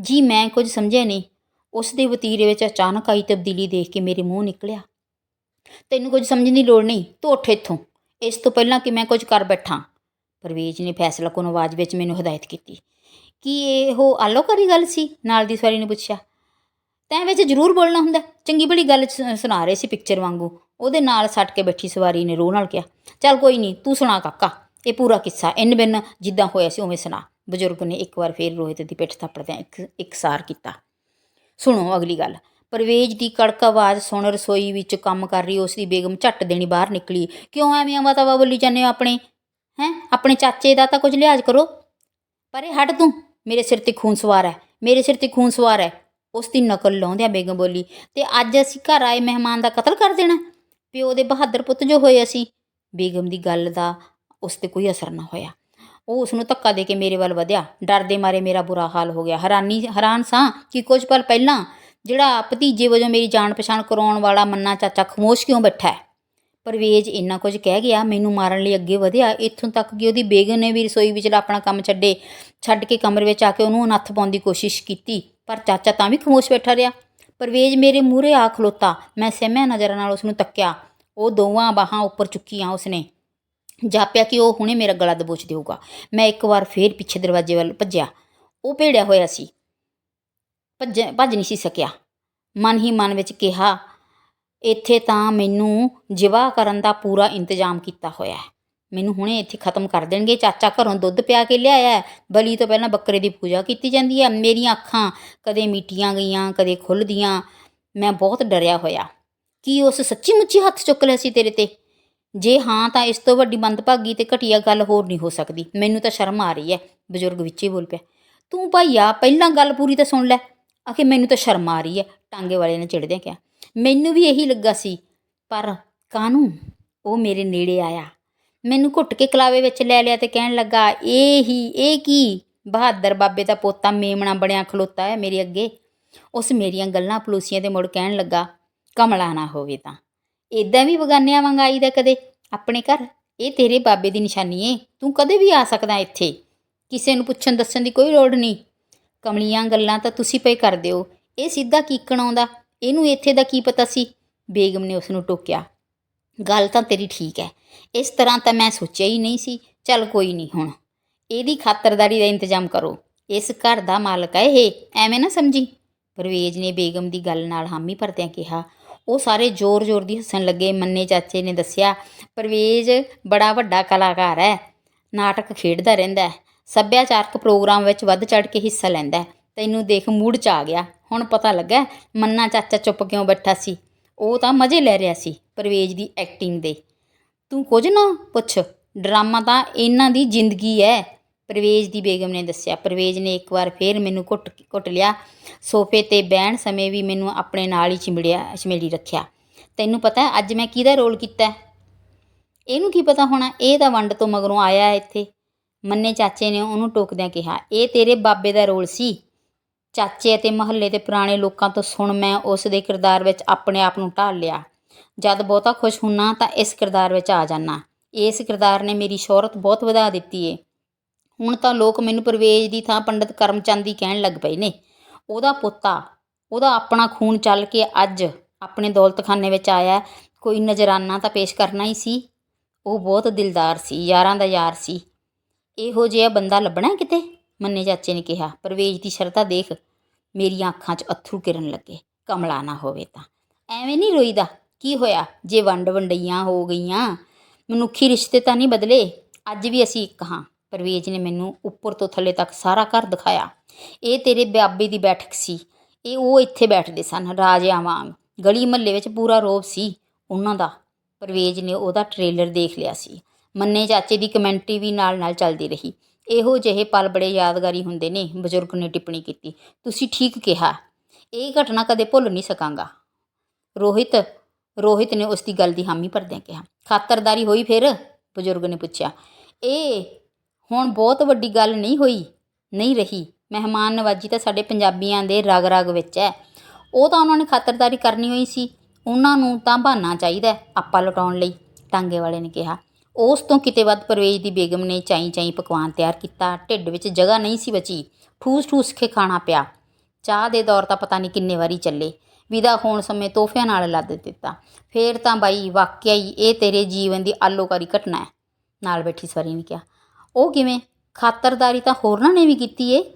ਜੀ, ਮੈਂ ਕੁਝ ਸਮਝਿਆ ਨਹੀਂ। ਉਸ ਦੇ ਵਤੀਰੇ ਵਿੱਚ ਅਚਾਨਕ ਆਈ ਤਬਦੀਲੀ ਦੇਖ ਕੇ ਮੇਰੇ ਮੂੰਹ ਨਿਕਲਿਆ। ਤੈਨੂੰ ਕੁਝ ਸਮਝਣ ਦੀ ਲੋੜ ਨਹੀਂ, ਤੂੰ ਉੱਠ ਇੱਥੋਂ। ਇਸ ਤੋਂ ਪਹਿਲਾਂ ਕਿ ਮੈਂ ਕੁਝ ਕਰ ਬੈਠਾਂ। ਪਰਵੇਜ ਨੇ ਫੈਸਲਾ ਕੋਨ ਆਵਾਜ਼ ਵਿੱਚ ਮੈਨੂੰ ਹਦਾਇਤ ਕੀਤੀ। ਕੀ ਇਹ ਉਹ ਆਲੋਕਾਰੀ ਗੱਲ ਸੀ? ਨਾਲ ਦੀ ਸਵਾਰੀ ਨੇ ਪੁੱਛਿਆ। ਤੈਂ ਵਿੱਚ ਜ਼ਰੂਰ ਬੋਲਣਾ ਹੁੰਦਾ। ਚੰਗੀ ਬੜੀ ਗੱਲ ਸੁ- ਸੁਣਾ ਰਹੇ ਸੀ ਪਿਕਚਰ ਵਾਂਗੂ। ਉਹਦੇ ਨਾਲ ਸੱਟ ਕੇ ਬੈਠੀ ਸਵਾਰੀ ਨੇ ਰੋਹ ਨਾਲ ਕਿਹਾ, ਚੱਲ ਕੋਈ ਨਹੀਂ, ਤੂੰ ਸੁਣਾ ਕਾਕਾ। ਇਹ ਪੂਰਾ ਕਿੱਸਾ। ਇੰਨ ਬਿੰਨ ਜਿੱਦਾਂ ਹੋਇਆ ਸੀ ਉਵੇਂ ਸੁਣਾ। ਬਜ਼ੁਰਗ ਨੇ ਇੱਕ ਵਾਰ ਫੇਰ ਰੋਹਿਤ ਦੀ ਪਿੱਠ ਥੱਪੜਦਿਆਂ ਇੱਕ, ਇਕਸਾਰ ਕੀਤਾ। ਸੁਣੋ ਅਗਲੀ ਗੱਲ। ਪਰਵੇਜ ਦੀ ਕੜਕ ਆਵਾਜ਼ ਸੁਣ ਰਸੋਈ ਵਿੱਚ ਕੰਮ ਕਰ ਰਹੀ, ਉਸ ਦੀ ਬੇਗਮ ਝੱਟ ਦੇਣੀ ਬਾਹਰ ਨਿਕਲੀ। ਕਿਉਂ ਐਵੇਂ ਮਤਾਵਾ ਬੋਲੀ ਜਾਂਦੇ ਹੋ ਆਪਣੇ? ਹੈ? ਆਪਣੇ ਚਾਚੇ ਦਾ ਤਾਂ ਕੁਝ ਲਿਹਾਜ਼ ਕਰੋ। ਪਰੇ ਹਟ ਤੂੰ। ਮੇਰੇ ਸਿਰ ਤੇ ਖੂਨ ਸਵਾਰ ਹੈ। ਮੇਰੇ ਸਿਰ ਤੇ ਖੂਨ ਸਵਾਰ ਹੈ। ਉਸ ਦੀ ਨਕਲ ਲਾਉਂਦਿਆਂ ਬੇਗਮ ਬੋਲੀ, ਤੇ ਅੱਜ ਅਸੀਂ ਘਰ ਆਏ ਮਹਿਮਾਨ ਦਾ ਕਤਲ ਕਰ ਦੇਣਾ? ਪਿਓ ਦੇ ਬਹਾਦਰ ਪੁੱਤ ਜੋ ਹੋਏ ਅਸੀਂ? ਬੇਗਮ ਦੀ ਗੱਲ ਦਾ ਉਸ ਤੇ ਕੋਈ ਅਸਰ ਨਾ ਹੋਇਆ। ਉਹ ਉਸ ਨੂੰ ਧੱਕਾ ਦੇ ਕੇ ਮੇਰੇ ਵੱਲ ਵਧਿਆ। ਡਰ ਦੇ ਮਾਰੇ ਮੇਰਾ ਬੁਰਾ ਹਾਲ ਹੋ ਗਿਆ। ਹੈਰਾਨੀ, ਹੈਰਾਨ ਸਾਂ ਕਿ ਕੁਝ ਪਲ ਪਹਿਲਾਂ ਜਿਹੜਾ ਭਤੀਜੇ ਵਜੋਂ ਮੇਰੀ ਜਾਣ ਪਛਾਣ ਕਰਾਉਣ ਵਾਲਾ ਮੰਨਾ ਚਾਚਾ ਖਮੋਸ਼ ਕਿਉਂ ਬੈਠਾ ਹੈ? ਪਰਵੇਜ਼ ਇੰਨਾ ਕੁਝ ਕਹਿ ਗਿਆ, ਮੈਨੂੰ ਮਾਰਨ ਲਈ ਅੱਗੇ ਵਧਿਆ। ਇੱਥੋਂ ਤੱਕ ਕਿ ਉਹਦੀ ਬੇਗਨ ਨੇ ਵੀ ਰਸੋਈ ਵਿੱਚ ਆਪਣਾ ਕੰਮ ਛੱਡੇ, ਛੱਡ ਕੇ ਕਮਰੇ ਵਿੱਚ ਆ ਕੇ ਉਹਨੂੰ ਅਨੱਥ ਪਾਉਣ ਦੀ ਕੋਸ਼ਿਸ਼ ਕੀਤੀ, ਪਰ ਚਾਚਾ ਤਾਂ ਵੀ ਖਮੋਸ਼ ਬੈਠਾ ਰਿਹਾ। ਪਰਵੇਜ਼ ਮੇਰੇ ਮੂਹਰੇ ਆ ਖਲੋਤਾ। ਮੈਂ ਸਹਿਮਿਆ ਨਜ਼ਰਾਂ ਨਾਲ ਉਸ ਨੂੰ ਤੱਕਿਆ। ਉਹ ਦੋਵਾਂ ਬਾਹਾਂ ਉੱਪਰ ਚੁੱਕੀਆਂ ਉਸਨੇ। ਜਾਪਿਆ ਕਿ ਉਹ ਹੁਣੇ ਮੇਰਾ ਗਲਾ ਦਬੋਚ ਦੇਊਗਾ। ਮੈਂ ਇੱਕ ਵਾਰ ਫੇਰ ਪਿੱਛੇ ਦਰਵਾਜ਼ੇ ਵੱਲ ਭੱਜਿਆ। ਉਹ ਭੇੜਿਆ ਹੋਇਆ ਸੀ। ਭੱਜ ਭੱਜ ਨਹੀਂ ਸੀ ਸਕਿਆ। ਮਨ ਹੀ ਮਨ ਵਿੱਚ ਕਿਹਾ, ਇੱਥੇ ਤਾਂ ਮੈਨੂੰ ਜਿਵਾ ਕਰਨ ਦਾ ਪੂਰਾ ਇੰਤਜ਼ਾਮ ਕੀਤਾ ਹੋਇਆ ਹੈ। ਮੈਨੂੰ ਹੁਣੇ ਇੱਥੇ ਖਤਮ ਕਰ ਦੇਣਗੇ। ਚਾਚਾ ਘਰੋਂ ਦੁੱਧ ਪਿਆ ਕੇ ਲਿਆਇਆ ਬਲੀ ਤੋਂ ਪਹਿਲਾਂ ਬੱਕਰੇ ਦੀ ਪੂਜਾ ਕੀਤੀ ਜਾਂਦੀ ਹੈ। ਮੇਰੀਆਂ ਅੱਖਾਂ ਕਦੇ ਮੀਟੀਆਂ ਗਈਆਂ, ਕਦੇ ਖੁੱਲ੍ਹਦੀਆਂ। ਮੈਂ ਬਹੁਤ ਡਰਿਆ ਹੋਇਆ। ਕੀ ਉਸ ਸੱਚੀ ਮੁੱਚੀ ਹੱਥ ਚੁੱਕ ਲਿਆ ਸੀ ਤੇਰੇ ਤੇ? ਜੇ ਹਾਂ ਤਾਂ ਇਸ ਤੋਂ ਵੱਡੀ ਮੰਦਭਾਗੀ ਤੇ ਘਟੀਆ ਗੱਲ ਹੋਰ ਨਹੀਂ ਹੋ ਸਕਦੀ। ਮੈਨੂੰ ਤਾਂ ਸ਼ਰਮ ਆ ਰਹੀ ਹੈ, ਬਜ਼ੁਰਗ ਵਿੱਚ ਹੀ ਬੋਲ ਪਿਆ। ਤੂੰ ਭਾਈਆ ਪਹਿਲਾਂ ਗੱਲ ਪੂਰੀ ਤਾਂ ਸੁਣ ਲੈ। ਆਖੇ, ਮੈਨੂੰ ਤਾਂ ਸ਼ਰਮ ਆ ਰਹੀ ਹੈ, ਟਾਂਗੇ ਵਾਲੇ ਨੇ ਚਿੜਦਿਆਂ ਕਿਹਾ। ਮੈਨੂੰ ਵੀ ਇਹੀ ਲੱਗਾ ਸੀ, ਪਰ ਕਾਹਨੂੰ? ਉਹ ਮੇਰੇ ਨੇੜੇ ਆਇਆ। ਮੈਨੂੰ ਘੁੱਟ ਕੇ ਕਲਾਵੇ ਵਿੱਚ ਲੈ ਲਿਆ ਤੇ ਕਹਿਣ ਲੱਗਾ, ਇਹ ਹੀ, ਇਹ ਕੀ? ਬਹਾਦਰ ਬਾਬੇ ਦਾ ਪੋਤਾ ਮੇਮਣਾ ਬਣਿਆ ਖਲੋਤਾ ਹੈ ਮੇਰੇ ਅੱਗੇ। ਉਸ ਮੇਰੀਆਂ ਗੱਲਾਂ ਪਲੋਸੀਆਂ ਤੇ ਮੁੜ ਕਹਿਣ ਲੱਗਾ, ਕਮਲਾ ਨਾ ਹੋਵੇ ਤਾਂ। ਇਦਾਂ ਵੀ ਬਗਾਨਿਆਂ ਵਾਂਗ ਆਈਦਾ ਕਦੇ? ਆਪਣੇ ਘਰ? ਇਹ ਤੇਰੇ ਬਾਬੇ ਦੀ ਨਿਸ਼ਾਨੀ ਏ। ਤੂੰ ਕਦੇ ਵੀ ਆ ਸਕਦਾ ਇੱਥੇ। ਕਿਸੇ ਨੂੰ ਪੁੱਛਣ ਦੱਸਣ ਦੀ ਕੋਈ ਲੋੜ ਨਹੀਂ। ਕਮਲੀਆਂ ਗੱਲਾਂ ਤਾਂ ਤੁਸੀਂ ਪਏ ਕਰਦੇ ਹੋ। ਇਹ ਸਿੱਧਾ ਕੀਕਣ ਆਉਂਦਾ। ਇਹਨੂੰ ਇੱਥੇ ਦਾ ਕੀ ਪਤਾ ਸੀ? ਬੇਗਮ ਨੇ ਉਸ ਨੂੰ ਟੋਕਿਆ। ਗੱਲ ਤਾਂ ਤੇਰੀ ਠੀਕ ਹੈ। ਇਸ ਤਰ੍ਹਾਂ ਤਾਂ ਮੈਂ ਸੋਚਿਆ ਹੀ ਨਹੀਂ ਸੀ। ਚੱਲ ਕੋਈ ਨਹੀਂ ਹੁਣ। ਇਹਦੀ ਖਾਤਰਦਾਰੀ ਦਾ ਇੰਤਜ਼ਾਮ ਕਰੋ। ਇਸ ਘਰ ਦਾ ਮਾਲਕ ਹੈ ਇਹ। ਐਵੇਂ ਨਾ ਸਮਝੀ? ਪਰਵੇਜ਼ ਨੇ ਬੇਗਮ ਦੀ ਗੱਲ ਨਾਲ ਹਾਮੀ ਭਰਦਿਆਂ ਕਿਹਾ। ਉਹ ਸਾਰੇ ਜ਼ੋਰ-ਜ਼ੋਰ ਦੀ ਹੱਸਣ ਲੱਗੇ, ਮੰਨੇ ਚਾਚੇ ਨੇ ਦੱਸਿਆ, ਪਰਵੇਜ਼ ਬੜਾ ਵੱਡਾ ਕਲਾਕਾਰ ਹੈ ਨਾਟਕ ਖੇਡਦਾ ਰਹਿੰਦਾ ਹੈ ਸੱਭਿਆਚਾਰਕ ਪ੍ਰੋਗਰਾਮ ਵਿੱਚ ਵੱਧ ਚੜ ਕੇ ਹਿੱਸਾ ਲੈਂਦਾ ਹੈ ਤੈਨੂੰ ਦੇਖ ਮੂਡ ਚ ਆ ਗਿਆ, ਹੁਣ ਪਤਾ ਲੱਗਾ ਮੰਨਾ ਚਾਚਾ ਚੁੱਪ ਕਿਉਂ ਬੈਠਾ ਸੀ? ਉਹ ਤਾਂ ਮਜ਼ੇ ਲੈ ਰਿਹਾ ਸੀ, ਪਰਵੇਜ਼ ਦੀ ਐਕਟਿੰਗ ਦੇ। ਤੂੰ ਕੁਝ ਨਾ ਪੁੱਛ, ਡਰਾਮਾ ਤਾਂ ਇਹਨਾਂ ਦੀ ਜ਼ਿੰਦਗੀ ਹੈ ਪਰਵੇਜ਼ ਦੀ ਬੇਗਮ ਨੇ ਦੱਸਿਆ। ਪਰਵੇਜ਼ ਨੇ ਇੱਕ ਵਾਰ ਫੇਰ ਮੈਨੂੰ ਘੁੱਟ ਘੁੱਟ ਲਿਆ। ਸੋਫੇ ਤੇ ਬਹਿਣ ਸਮੇਂ ਵੀ ਮੈਨੂੰ ਆਪਣੇ ਨਾਲ ਹੀ ਚਿੰਬੜਿਆ ਚਿਮੇੜੀ ਰੱਖਿਆ। ਤੈਨੂੰ ਪਤਾ ਅੱਜ ਮੈਂ ਕਿਹਦਾ ਰੋਲ ਕੀਤਾ ਇਹਨੂੰ ਕੀ ਪਤਾ ਹੋਣਾ? ਇਹ ਤਾਂ ਵੰਡ ਤੋਂ ਮਗਰੋਂ ਆਇਆ ਇੱਥੇ। ਮੰਨੇ ਚਾਚੇ ਨੇ ਉਹਨੂੰ ਟੋਕਦਿਆਂ ਕਿਹਾ, ਇਹ ਤੇਰੇ ਬਾਬੇ ਦਾ ਰੋਲ ਸੀ। ਚਾਚੇ ਅਤੇ ਮਹੱਲੇ ਦੇ ਪੁਰਾਣੇ ਲੋਕਾਂ ਤੋਂ ਸੁਣ ਮੈਂ ਉਸ ਦੇ ਕਿਰਦਾਰ ਵਿੱਚ ਆਪਣੇ ਆਪ ਨੂੰ ਢਾਲ ਲਿਆ। ਜਦ ਬਹੁਤਾ ਖੁਸ਼ ਹੁੰਨਾ ਤਾਂ ਇਸ ਕਿਰਦਾਰ ਵਿੱਚ ਆ ਜਾਨਾ। ਇਸ ਕਿਰਦਾਰ ਨੇ ਮੇਰੀ ਸ਼ੋਹਰਤ ਬਹੁਤ ਵਧਾ ਦਿੱਤੀ ਏ। ਹੁਣ ਤਾਂ ਲੋਕ ਮੈਨੂੰ ਪਰਵੇਜ਼ ਦੀ ਥਾਂ ਪੰਡਤ ਕਰਮਚੰਦ ਹੀ ਕਹਿਣ ਲੱਗ ਪਏ ਨੇ। ਉਹਦਾ ਪੋਤਾ, ਉਹਦਾ ਆਪਣਾ ਖੂਨ ਚੱਲ ਕੇ ਅੱਜ ਆਪਣੇ ਦੌਲਤਖਾਨੇ ਵਿੱਚ ਆਇਆ ਕੋਈ ਨਜ਼ਰਾਨਾ ਤਾਂ ਪੇਸ਼ ਕਰਨਾ ਹੀ ਸੀ। ਉਹ ਬਹੁਤ ਦਿਲਦਾਰ ਸੀ, ਯਾਰਾਂ ਦਾ ਯਾਰ ਸੀ। ਇਹੋ ਜਿਹਾ ਬੰਦਾ ਲੱਭਣਾ ਕਿਤੇ? ਮੰਨੇ ਚਾਚੇ ਨੇ ਕਿਹਾ। ਪਰਵੇਜ਼ ਦੀ ਸ਼ਰਧਾ ਦੇਖ ਮੇਰੀਆਂ ਅੱਖਾਂ 'ਚ ਅੱਥਰੂ ਕਿਰਨ ਲੱਗੇ। ਕਮਲਾ ਨਾ ਹੋਵੇ ਤਾਂ। ਐਵੇਂ ਨਹੀਂ ਰੋਈਦਾ। ਕੀ ਹੋਇਆ? ਜੇ ਵੰਡ ਵੰਡਈਆਂ ਹੋ ਗਈਆਂ। ਮਨੁੱਖੀ ਰਿਸ਼ਤੇ ਤਾਂ ਨਹੀਂ ਬਦਲੇ। ਅੱਜ ਵੀ ਅਸੀਂ ਇੱਕ ਹਾਂ। ਪਰਵੇਜ਼ ਨੇ ਮੈਨੂੰ ਉੱਪਰ ਤੋਂ ਥੱਲੇ ਤੱਕ ਸਾਰਾ ਘਰ ਦਿਖਾਇਆ। ਇਹ ਤੇਰੇ ਬਾਬੇ ਦੀ ਬੈਠਕ ਸੀ। ਇਹ ਉਹ ਇੱਥੇ ਬੈਠਦੇ ਸਨ, ਰਾਜਿਆਂ ਵਾਂਗ। ਗਲੀ ਮਹੱਲੇ ਵਿੱਚ ਪੂਰਾ ਰੋਬ ਸੀ ਉਹਨਾਂ ਦਾ। ਪਰਵੇਜ਼ ਨੇ ਉਹਦਾ ਟ੍ਰੇਲਰ ਦੇਖ ਲਿਆ ਸੀ। ਮੰਨੇ ਚਾਚੇ ਦੀ ਕਮੈਂਟਰੀ ਵੀ ਨਾਲ ਨਾਲ ਚੱਲਦੀ ਰਹੀ। ਇਹੋ ਜਿਹੇ ਪਲ ਬੜੇ ਯਾਦਗਾਰੀ ਹੁੰਦੇ ਨੇ, ਬਜ਼ੁਰਗ ਨੇ ਟਿੱਪਣੀ ਕੀਤੀ। ਤੁਸੀਂ ਠੀਕ ਕਿਹਾ। ਇਹ ਘਟਨਾ ਕਦੇ ਭੁੱਲ ਨਹੀਂ ਸਕਾਂਗਾ। ਰੋਹਿਤ ਰੋਹਿਤ ਨੇ ਉਸ ਦੀ ਗੱਲ ਦੀ ਹਾਮੀ ਭਰਦਿਆਂ ਕਿਹਾ। ਖਾਤਰਦਾਰੀ ਹੋਈ ਫਿਰ? ਬਜ਼ੁਰਗ ਨੇ ਪੁੱਛਿਆ। ਇਹ ਹੁਣ ਬਹੁਤ ਵੱਡੀ ਗੱਲ ਨਹੀਂ ਹੋਈ, ਨਹੀਂ ਰਹੀ। ਮਹਿਮਾਨ ਨਵਾਜੀ ਤਾਂ ਸਾਡੇ ਪੰਜਾਬੀਆਂ ਦੇ ਰਗ ਰਗ ਵਿੱਚ ਹੈ। ਉਹ ਤਾਂ ਉਹਨਾਂ ਨੇ ਖਾਤਰਦਾਰੀ ਕਰਨੀ ਹੋਈ ਸੀ। ਉਹਨਾਂ ਨੂੰ ਤਾਂ ਬਹਾਨਾ ਚਾਹੀਦਾ ਆਪਾਂ ਆਪਾ ਲਟਾਉਣ ਲਈ, ਟਾਂਗੇ ਵਾਲੇ ਨੇ ਕਿਹਾ। ਉਸ ਤੋਂ ਕਿਤੇ ਵੱਧ ਪਰਵੇਜ਼ ਦੀ ਬੇਗਮ ਨੇ ਚਾਈ ਚਾਈ ਪਕਵਾਨ ਤਿਆਰ ਕੀਤਾ। ਢਿੱਡ ਵਿੱਚ ਜਗ੍ਹਾ ਨਹੀਂ ਸੀ ਬਚੀ। ਠੂਸ ਠੂਸ ਕੇ ਖਾਣਾ ਪਿਆ। ਚਾਹ ਦੇ ਦੌਰ ਤਾਂ ਪਤਾ ਨਹੀਂ ਕਿੰਨੇ ਵਾਰੀ ਚੱਲੇ। ਵਿਦਾ ਹੋਣ ਸਮੇਂ ਤੋਹਫਿਆਂ ਨਾਲ ਲੱਦ ਦਿੱਤਾ। ਫੇਰ ਤਾਂ ਬਾਈ, ਵਾਕਿਆ ਹੀ ਇਹ ਤੇਰੇ ਜੀਵਨ ਦੀ ਆਲੋਕਾਰੀ ਘਟਨਾ ਹੈ। ਨਾਲ ਬੈਠੀ ਸਵਰੀ ਨੇ ਕਿਹਾ ਉਹ ਕਿਵੇਂ? ਖਾਤਰਦਾਰੀ ਤਾਂ ਹੋਰਨਾਂ ਨੇ ਵੀ ਕੀਤੀ ਏ।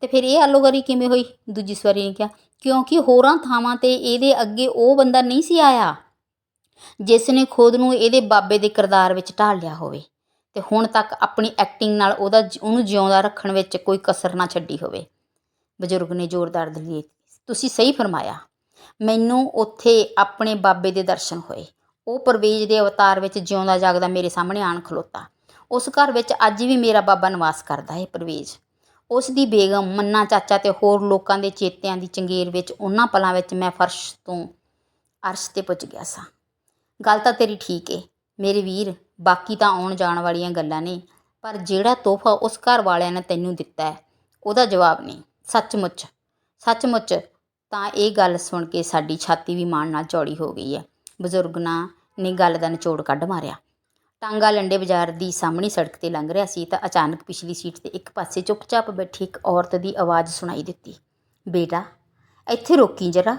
ਤੇ ਫਿਰ ਇਹ ਆਲੋਕਾਰੀ ਕਿਵੇਂ ਹੋਈ? ਦੂਜੀ ਸਵਾਰੀ ਨੇ ਕਿਹਾ, ਕਿਉਂਕਿ ਹੋਰਾਂ ਥਾਵਾਂ ਤੇ ਇਹਦੇ ਅੱਗੇ ਉਹ ਬੰਦਾ ਨਹੀਂ ਸੀ ਆਇਆ। ਜਿਸ ਨੇ ਖੁਦ ਨੂੰ ਇਹਦੇ ਬਾਬੇ ਦੇ ਕਿਰਦਾਰ ਵਿੱਚ ਢਾਲ ਲਿਆ ਹੋਵੇ। ਤੇ ਹੁਣ ਤੱਕ ਆਪਣੀ ਐਕਟਿੰਗ ਨਾਲ ਉਹਦਾ ਜ- ਉਹਨੂੰ ਜਿਉਂਦਾ ਰੱਖਣ ਵਿੱਚ ਕੋਈ ਕਸਰ ਨਾ ਛੱਡੀ ਹੋਵੇ। ਬਜ਼ੁਰਗ ਨੇ ਜ਼ੋਰਦਾਰ ਦਲੀਲ ਤੁਸੀਂ ਸਹੀ ਫਰਮਾਇਆ। ਮੈਨੂੰ ਉੱਥੇ ਆਪਣੇ ਬਾਬੇ ਦੇ ਦਰਸ਼ਨ ਹੋਏ। ਉਹ ਪਰਵੇਜ਼ ਦੇ ਅਵਤਾਰ ਵਿੱਚ ਜਿਉਂਦਾ ਜਾਗਦਾ ਮੇਰੇ ਸਾਹਮਣੇ ਆਣ ਖਲੋਤਾ। ਉਸ ਘਰ ਵਿੱਚ ਅੱਜ ਵੀ ਮੇਰਾ ਬਾਬਾ ਨਿਵਾਸ ਕਰਦਾ ਹੈ ਪਰਵੇਜ਼ ਉਸ ਦੀ ਬੇਗਮ, ਮੰਨਾ ਚਾਚਾ ਤੇ ਹੋਰ ਲੋਕਾਂ ਦੇ ਚੇਤਿਆਂ ਦੀ ਚੰਗੇਰ ਵਿੱਚ ਉਹਨਾਂ ਪਲਾਂ ਵਿੱਚ ਮੈਂ ਫਰਸ਼ ਤੋਂ ਅਰਸ਼ ਤੇ ਪੁੱਜ ਗਿਆ ਸਾਂ। ਗੱਲ ਤਾਂ ਤੇਰੀ ਠੀਕ ਏ। ਮੇਰੇ ਵੀਰ, ਬਾਕੀ ਤਾਂ ਆਉਣ ਜਾਣ ਵਾਲੀਆਂ ਗੱਲਾਂ ਨੇ, ਪਰ ਜਿਹੜਾ ਤੋਹਫਾ ਉਸ ਘਰ ਵਾਲਿਆਂ ਨੇ ਤੈਨੂੰ ਦਿੱਤਾ ਹੈ, ਉਹਦਾ ਜਵਾਬ ਨਹੀਂ। ਸੱਚਮੁੱਚ ਸੱਚਮੁੱਚ ਤਾਂ ਇਹ ਗੱਲ ਸੁਣ ਕੇ ਸਾਡੀ ਛਾਤੀ ਵੀ ਮਾਣ ਨਾਲ ਚੌੜੀ ਹੋ ਗਈ ਹੈ। ਬਜ਼ੁਰਗਨਾਂ ਨੇ ਗੱਲ ਦਾ ਨਿਚੋੜ ਕੱਢ ਮਾਰਿਆ। ਟਾਂਗਾ ਲੰਡੇ ਬਾਜ਼ਾਰ ਦੀ ਸਾਹਮਣੀ ਸੜਕ ਤੇ ਲੰਘ ਰਿਹਾ ਸੀ ਤਾਂ ਅਚਾਨਕ ਪਿਛਲੀ ਸੀਟ ਤੇ ਇੱਕ ਪਾਸੇ ਚੁੱਪਚਾਪ ਬੈਠੀ ਇੱਕ ਔਰਤ ਦੀ ਆਵਾਜ਼ ਸੁਣਾਈ ਦਿੱਤੀ। ਬੇਟਾ, ਇੱਥੇ ਰੋਕੀ ਜਰਾ।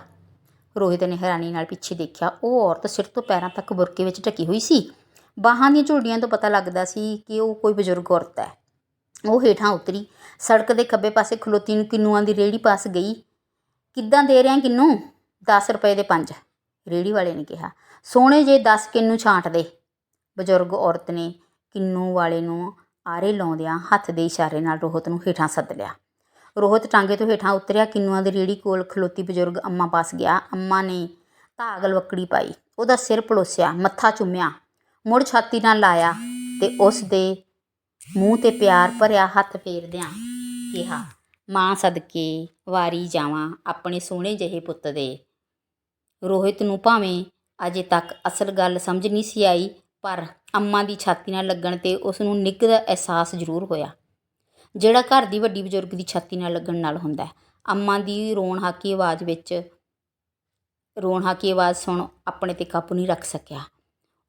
ਰੋਹਿਤ ਨੇ ਹੈਰਾਨੀ ਨਾਲ ਪਿੱਛੇ ਦੇਖਿਆ, ਉਹ ਔਰਤ ਸਿਰ ਤੋਂ ਪੈਰਾਂ ਤੱਕ ਬੁਰਕੇ ਵਿੱਚ ਢਕੀ ਹੋਈ ਸੀ। ਬਾਹਾਂ ਦੀਆਂ ਝੁਰੜੀਆਂ ਤੋਂ ਪਤਾ ਲੱਗਦਾ ਸੀ ਕਿ ਉਹ ਕੋਈ ਬਜ਼ੁਰਗ ਔਰਤ ਹੈ। ਉਹ ਹੇਠਾਂ ਉਤਰੀ। ਸੜਕ ਦੇ ਖੱਬੇ ਪਾਸੇ ਖਲੋਤੀ ਨੂੰ ਕਿੰਨੂਆਂ ਦੀ ਰੇੜੀ ਪਾਸ ਗਈ। ਕਿੱਦਾਂ ਦੇ ਰਿਆਂ ਕਿੰਨੂ? 10 ਰੁਪਏ ਦੇ ਪੰਜ। ਰੇੜੀ ਵਾਲੇ ਨੇ ਕਿਹਾ। ਸੋਹਣੇ ਜੇ 10 ਕਿੰਨੂ ਛਾਂਟ ਦੇ? ਬਜ਼ੁਰਗ ਔਰਤ ਨੇ ਕਿੰਨੂ ਵਾਲੇ ਨੂੰ ਆਰੇ ਲਾਉਂਦਿਆਂ ਹੱਥ ਦੇ ਇਸ਼ਾਰੇ ਨਾਲ ਰੋਹਤ ਨੂੰ ਹੇਠਾਂ ਸੱਦ ਲਿਆ। ਰੋਹਤ ਟਾਂਗੇ ਤੋਂ ਹੇਠਾਂ ਉਤਰਿਆ, ਕਿੰਨੂਆਂ ਦੀ ਰੇੜੀ ਕੋਲ ਖਲੋਤੀ ਬਜ਼ੁਰਗ ਅੰਮਾ ਪਾਸ ਗਿਆ। ਅੰਮਾ ਨੇ ਧਾਗ ਲੱਕੜੀ ਪਾਈ, ਉਹਦਾ ਸਿਰ ਪਲੋਸਿਆ, ਮੱਥਾ ਚੁੰਮਿਆ, ਮੁੜ ਛਾਤੀ ਨਾਲ ਲਾਇਆ ਤੇ ਉਸ ਦੇ ਮੂੰਹ ਤੇ ਪਿਆਰ ਭਰਿਆ ਹੱਥ ਫੇਰਦਿਆਂ ਕਿਹਾ, ਮਾਂ ਸਦਕੇ ਵਾਰੀ ਜਾਵਾਂ ਆਪਣੇ ਸੋਹਣੇ ਜਿਹੇ ਪੁੱਤ ਦੇ। ਰੋਹਿਤ ਨੂੰ ਭਾਵੇਂ ਅਜੇ ਤੱਕ ਅਸਲ ਗੱਲ ਸਮਝ ਨਹੀਂ ਸੀ ਆਈ ਪਰ ਅੰਮਾ ਦੀ ਛਾਤੀ ਨਾਲ ਲੱਗਣ ਤੇ ਉਸ ਨੂੰ ਨਿੱਘ ਦਾ ਅਹਿਸਾਸ ਜ਼ਰੂਰ ਹੋਇਆ। ਜਿਹੜਾ ਘਰ ਦੀ ਵੱਡੀ ਬਜ਼ੁਰਗ ਦੀ ਛਾਤੀ ਨਾਲ ਲੱਗਣ ਨਾਲ ਹੁੰਦਾ ਹੈ। ਅੰਮਾ ਦੀ ਰੋਣ ਹਾਕੀ ਆਵਾਜ਼ ਵਿੱਚ ਰੋਣ ਹਾਕੀ ਆਵਾਜ਼ ਸੁਣ ਆਪਣੇ ਤੇ ਕਾਬੂ ਨਹੀਂ ਰੱਖ ਸਕਿਆ।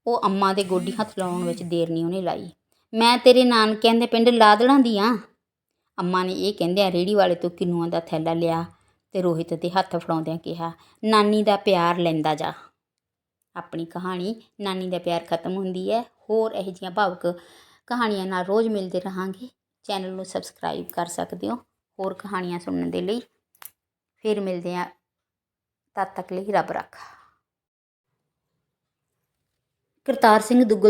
ਉਹ ਅੰਮਾ ਦੇ ਗੋਡੀ ਹੱਥ ਲਾਉਣ ਵਿੱਚ ਦੇਰ ਨਹੀਂ ਉਹਨੇ ਲਾਈ। ਮੈਂ ਤੇਰੇ ਨਾਨਕਿਆਂ ਦੇ ਪਿੰਡ ਲਾਦੜਾਂ ਦੀ ਆਂ। ਅੰਮਾ ਨੇ ਇਹ ਕਹਿੰਦਿਆਂ ਰੇੜੀ ਵਾਲੇ ਤੋਂ ਕਿੰਨੂਆਂ ਦਾ ਥੈਲਾ ਲਿਆ ਤੇ ਰੋਹਿਤ ਦੇ ਹੱਥ ਫੜਾਉਂਦਿਆਂ ਕਿਹਾ, ਨਾਨੀ ਦਾ ਪਿਆਰ ਲੈਂਦਾ ਜਾ। ਆਪਣੀ ਕਹਾਣੀ ਨਾਨੀ ਦਾ ਪਿਆਰ ਖਤਮ ਹੁੰਦੀ ਹੈ। ਹੋਰ ਇਹੋ ਜਿਹੀਆਂ ਭਾਵਕ ਕਹਾਣੀਆਂ ਨਾਲ ਰੋਜ਼ ਮਿਲਦੇ ਰਹਾਂਗੇ। ਚੈਨਲ ਨੂੰ ਸਬਸਕ੍ਰਾਈਬ ਕਰ ਸਕਦੇ ਹੋ। ਹੋਰ ਕਹਾਣੀਆਂ ਸੁਣਨ ਦੇ ਲਈ ਫਿਰ ਮਿਲਦੇ ਹਾਂ। ਤਦ ਤੱਕ ਲਈ ਰੱਬ ਰੱਖਾ। ਕਰਤਾਰ ਸਿੰਘ ਦੁੱਗਲ